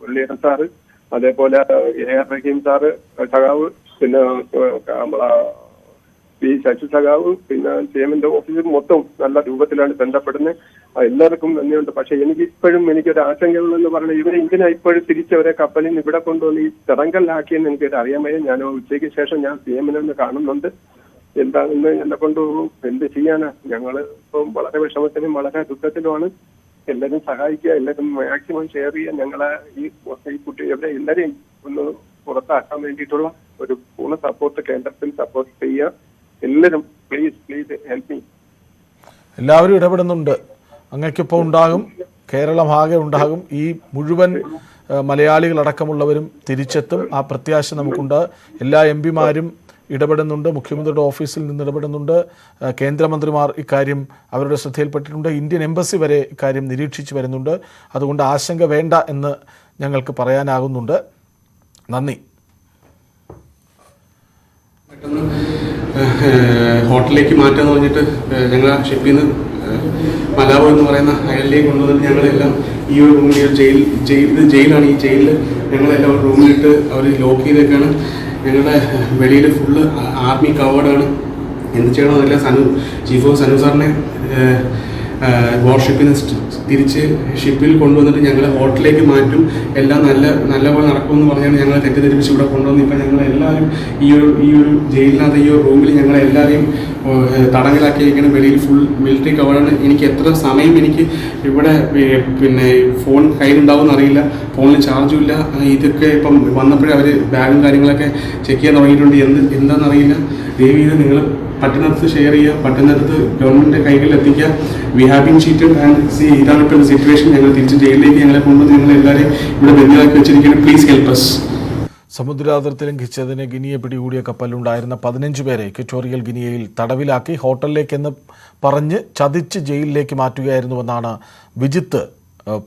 മുരളീധരൻ സാറ് അതേപോലെ എ ആർ റഹീം സാറ് സഖാവ് പിന്നെ നമ്മളെ പി ശശി സഖാവ് പിന്നെ സി എമ്മിന്റെ ഓഫീസിൽ മൊത്തം നല്ല രൂപത്തിലാണ് ബന്ധപ്പെടുന്നത്. എല്ലാവർക്കും നന്ദിയുണ്ട്. പക്ഷെ എനിക്ക് ഇപ്പോഴും എനിക്കൊരു ആശങ്കകളെന്ന് പറഞ്ഞാൽ ഇവരെ ഇങ്ങനെ ഇപ്പോഴും തിരിച്ചവരെ കപ്പലിൽ നിന്ന് ഇവിടെ കൊണ്ടുവന്ന് ഈ തടങ്കലിലാക്കിയെന്ന് എനിക്കൊരു അറിയാൻ വയ്യ. ഞാൻ ഉച്ചയ്ക്ക് ശേഷം ഞാൻ സി എമ്മിനെ ഒന്ന് കാണുന്നുണ്ട്. എന്താണെന്ന് എന്നെ കൊണ്ട് എന്ത് ചെയ്യാനാ? ഞങ്ങൾ ഇപ്പം വളരെ വിഷമത്തിലും വളരെ ദുഃഖത്തിലുമാണ്. എല്ലാവരും സഹായിക്കുക എല്ലാവരും മാക്സിമം ഷെയർ ചെയ്യുക ഞങ്ങളെ ഈ ഈ കുട്ടി എവിടെ എല്ലാവരെയും ഒന്ന് പുറത്താക്കാൻ വേണ്ടിയിട്ടുള്ള ഒരു പൂർണ സപ്പോർട്ട് കേന്ദ്രത്തിൽ സപ്പോർട്ട് ചെയ്യുക. എല്ലാവരും പ്ലീസ് പ്ലീസ് ഹെൽപ്പ് മീ എല്ലാവരും ഇടപെടുന്നുണ്ട്. അങ്ങക്കിപ്പോ ഉണ്ടാകും കേരളം ആകെ ഉണ്ടാകും. ഈ മുഴുവൻ മലയാളികളടക്കമുള്ളവരും തിരിച്ചെത്തും. ആ പ്രത്യാശ നമുക്കുണ്ട്. എല്ലാ എം പിമാരും ഇടപെടുന്നുണ്ട് മുഖ്യമന്ത്രിയുടെ ഓഫീസിൽ നിന്ന് ഇടപെടുന്നുണ്ട്. കേന്ദ്രമന്ത്രിമാർ ഇക്കാര്യം അവരുടെ ശ്രദ്ധയിൽപ്പെട്ടിട്ടുണ്ട്. ഇന്ത്യൻ എംബസി വരെ ഇക്കാര്യം നിരീക്ഷിച്ചു വരുന്നുണ്ട്. അതുകൊണ്ട് ആശങ്ക വേണ്ട എന്ന് ഞങ്ങൾക്ക് പറയാനാകുന്നുണ്ട്. നന്ദി. ഹോട്ടലിലേക്ക് മാറ്റാന്ന് പറഞ്ഞിട്ട് ഞങ്ങൾ ഷിപ്പിൽ നിന്ന് മലാബോ എന്ന് പറയുന്ന അയലിലേക്ക് കൊണ്ടുവന്നിട്ട് ഞങ്ങളെല്ലാം ഈ ഒരു റൂമിൽ ജയിൽ ജയിൽ ജയിലാണ് ഈ ജയിലിൽ ഞങ്ങളെല്ലാം റൂമിലിട്ട് അവർ ലോക്ക് ചെയ്തേക്കാണ്. ഞങ്ങളുടെ വെളിയിൽ ഫുള്ള് ആർമി കവേർഡാണ് എന്ത് ചെയ്യണമെന്നില്ല സനു ചീഫ് ഓഫ് സനു സാറിനെ വാർഷിപ്പിൽ നിന്ന് തിരിച്ച് ഷിപ്പിൽ കൊണ്ടുവന്നിട്ട് ഞങ്ങളെ ഹോട്ടലിലേക്ക് മാറ്റും. എല്ലാം നല്ല നല്ലപോലെ നടക്കുമെന്ന് പറഞ്ഞാണ് ഞങ്ങളെ തെറ്റിദ്ധരിപ്പിച്ച് ഇവിടെ കൊണ്ടുവന്ന് ഇപ്പം ഞങ്ങൾ എല്ലാവരും ഈ ഒരു ഈ ഒരു ജയിലിനകത്ത് ഈ ഒരു റൂമിൽ ഞങ്ങളെ എല്ലാവരെയും ഏഹ്, തടങ്കലാക്കിയിരിക്കണം വെളിയിൽ ഫുൾ മിലിറ്ററി കവറാണ് എനിക്ക് എത്ര സമയം എനിക്ക് ഇവിടെ പിന്നെ ഫോൺ കയ്യിലുണ്ടാവും അറിയില്ല. ഫോണിൽ ചാർജും ഇല്ല. ഇതൊക്കെ ഇപ്പം വന്നപ്പോഴേ അവർ ബാഗും കാര്യങ്ങളൊക്കെ ചെക്ക് ചെയ്യാൻ തുടങ്ങിയിട്ടുണ്ട്. എന്ത് എന്താണെന്നറിയില്ല ദയവ് ചെയ്ത് നിങ്ങൾ പറ്റുന്നിടത്ത് ഷെയർ ചെയ്യുക പറ്റുന്നിടത്ത് ഗവൺമെന്റ് കൈകളിൽ എത്തിക്കുക. We have been cheated and see ഇതാണ് ഇപ്പോൾ സിറ്റുവേഷൻ ഞങ്ങൾ തിരിച്ച് ജയിലിലേക്ക് ഞങ്ങളെ കൊണ്ടുവന്ന് ഞങ്ങൾ എല്ലാവരെയും ഇവിടെ ബന്ധിയാക്കി വെച്ചിരിക്കുകയാണ്. പ്ലീസ് ഹെൽപ്പ് അസ് സമുദ്രാതിർത്തി ലംഘിച്ചതിന് ഗിനിയെ പിടികൂടിയ കപ്പലിലുണ്ടായിരുന്ന പതിനഞ്ച് പേരെ ഇക്വറ്റോറിയൽ ഗിനിയയിൽ തടവിലാക്കി ഹോട്ടലിലേക്കെന്ന് പറഞ്ഞ് ചതിച്ച് ജയിലിലേക്ക് മാറ്റുകയായിരുന്നുവെന്നാണ് വിജിത്ത്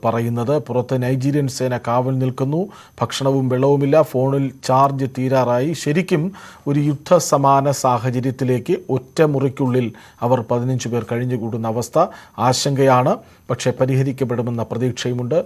പറയുന്നത്. പുറത്ത് നൈജീരിയൻ സേന കാവൽ നിൽക്കുന്നു. ഭക്ഷണവും വെള്ളവുമില്ല. ഫോണിൽ ചാർജ് തീരാറായി. ശരിക്കും ഒരു യുദ്ധസമാന സാഹചര്യത്തിലേക്ക് ഒറ്റ മുറിക്കുള്ളിൽ അവർ പതിനഞ്ച് പേർ കഴിഞ്ഞുകൂടുന്ന അവസ്ഥ ആശങ്കയാണ്. പക്ഷേ പരിഹരിക്കപ്പെടുമെന്ന പ്രതീക്ഷയുമുണ്ട്.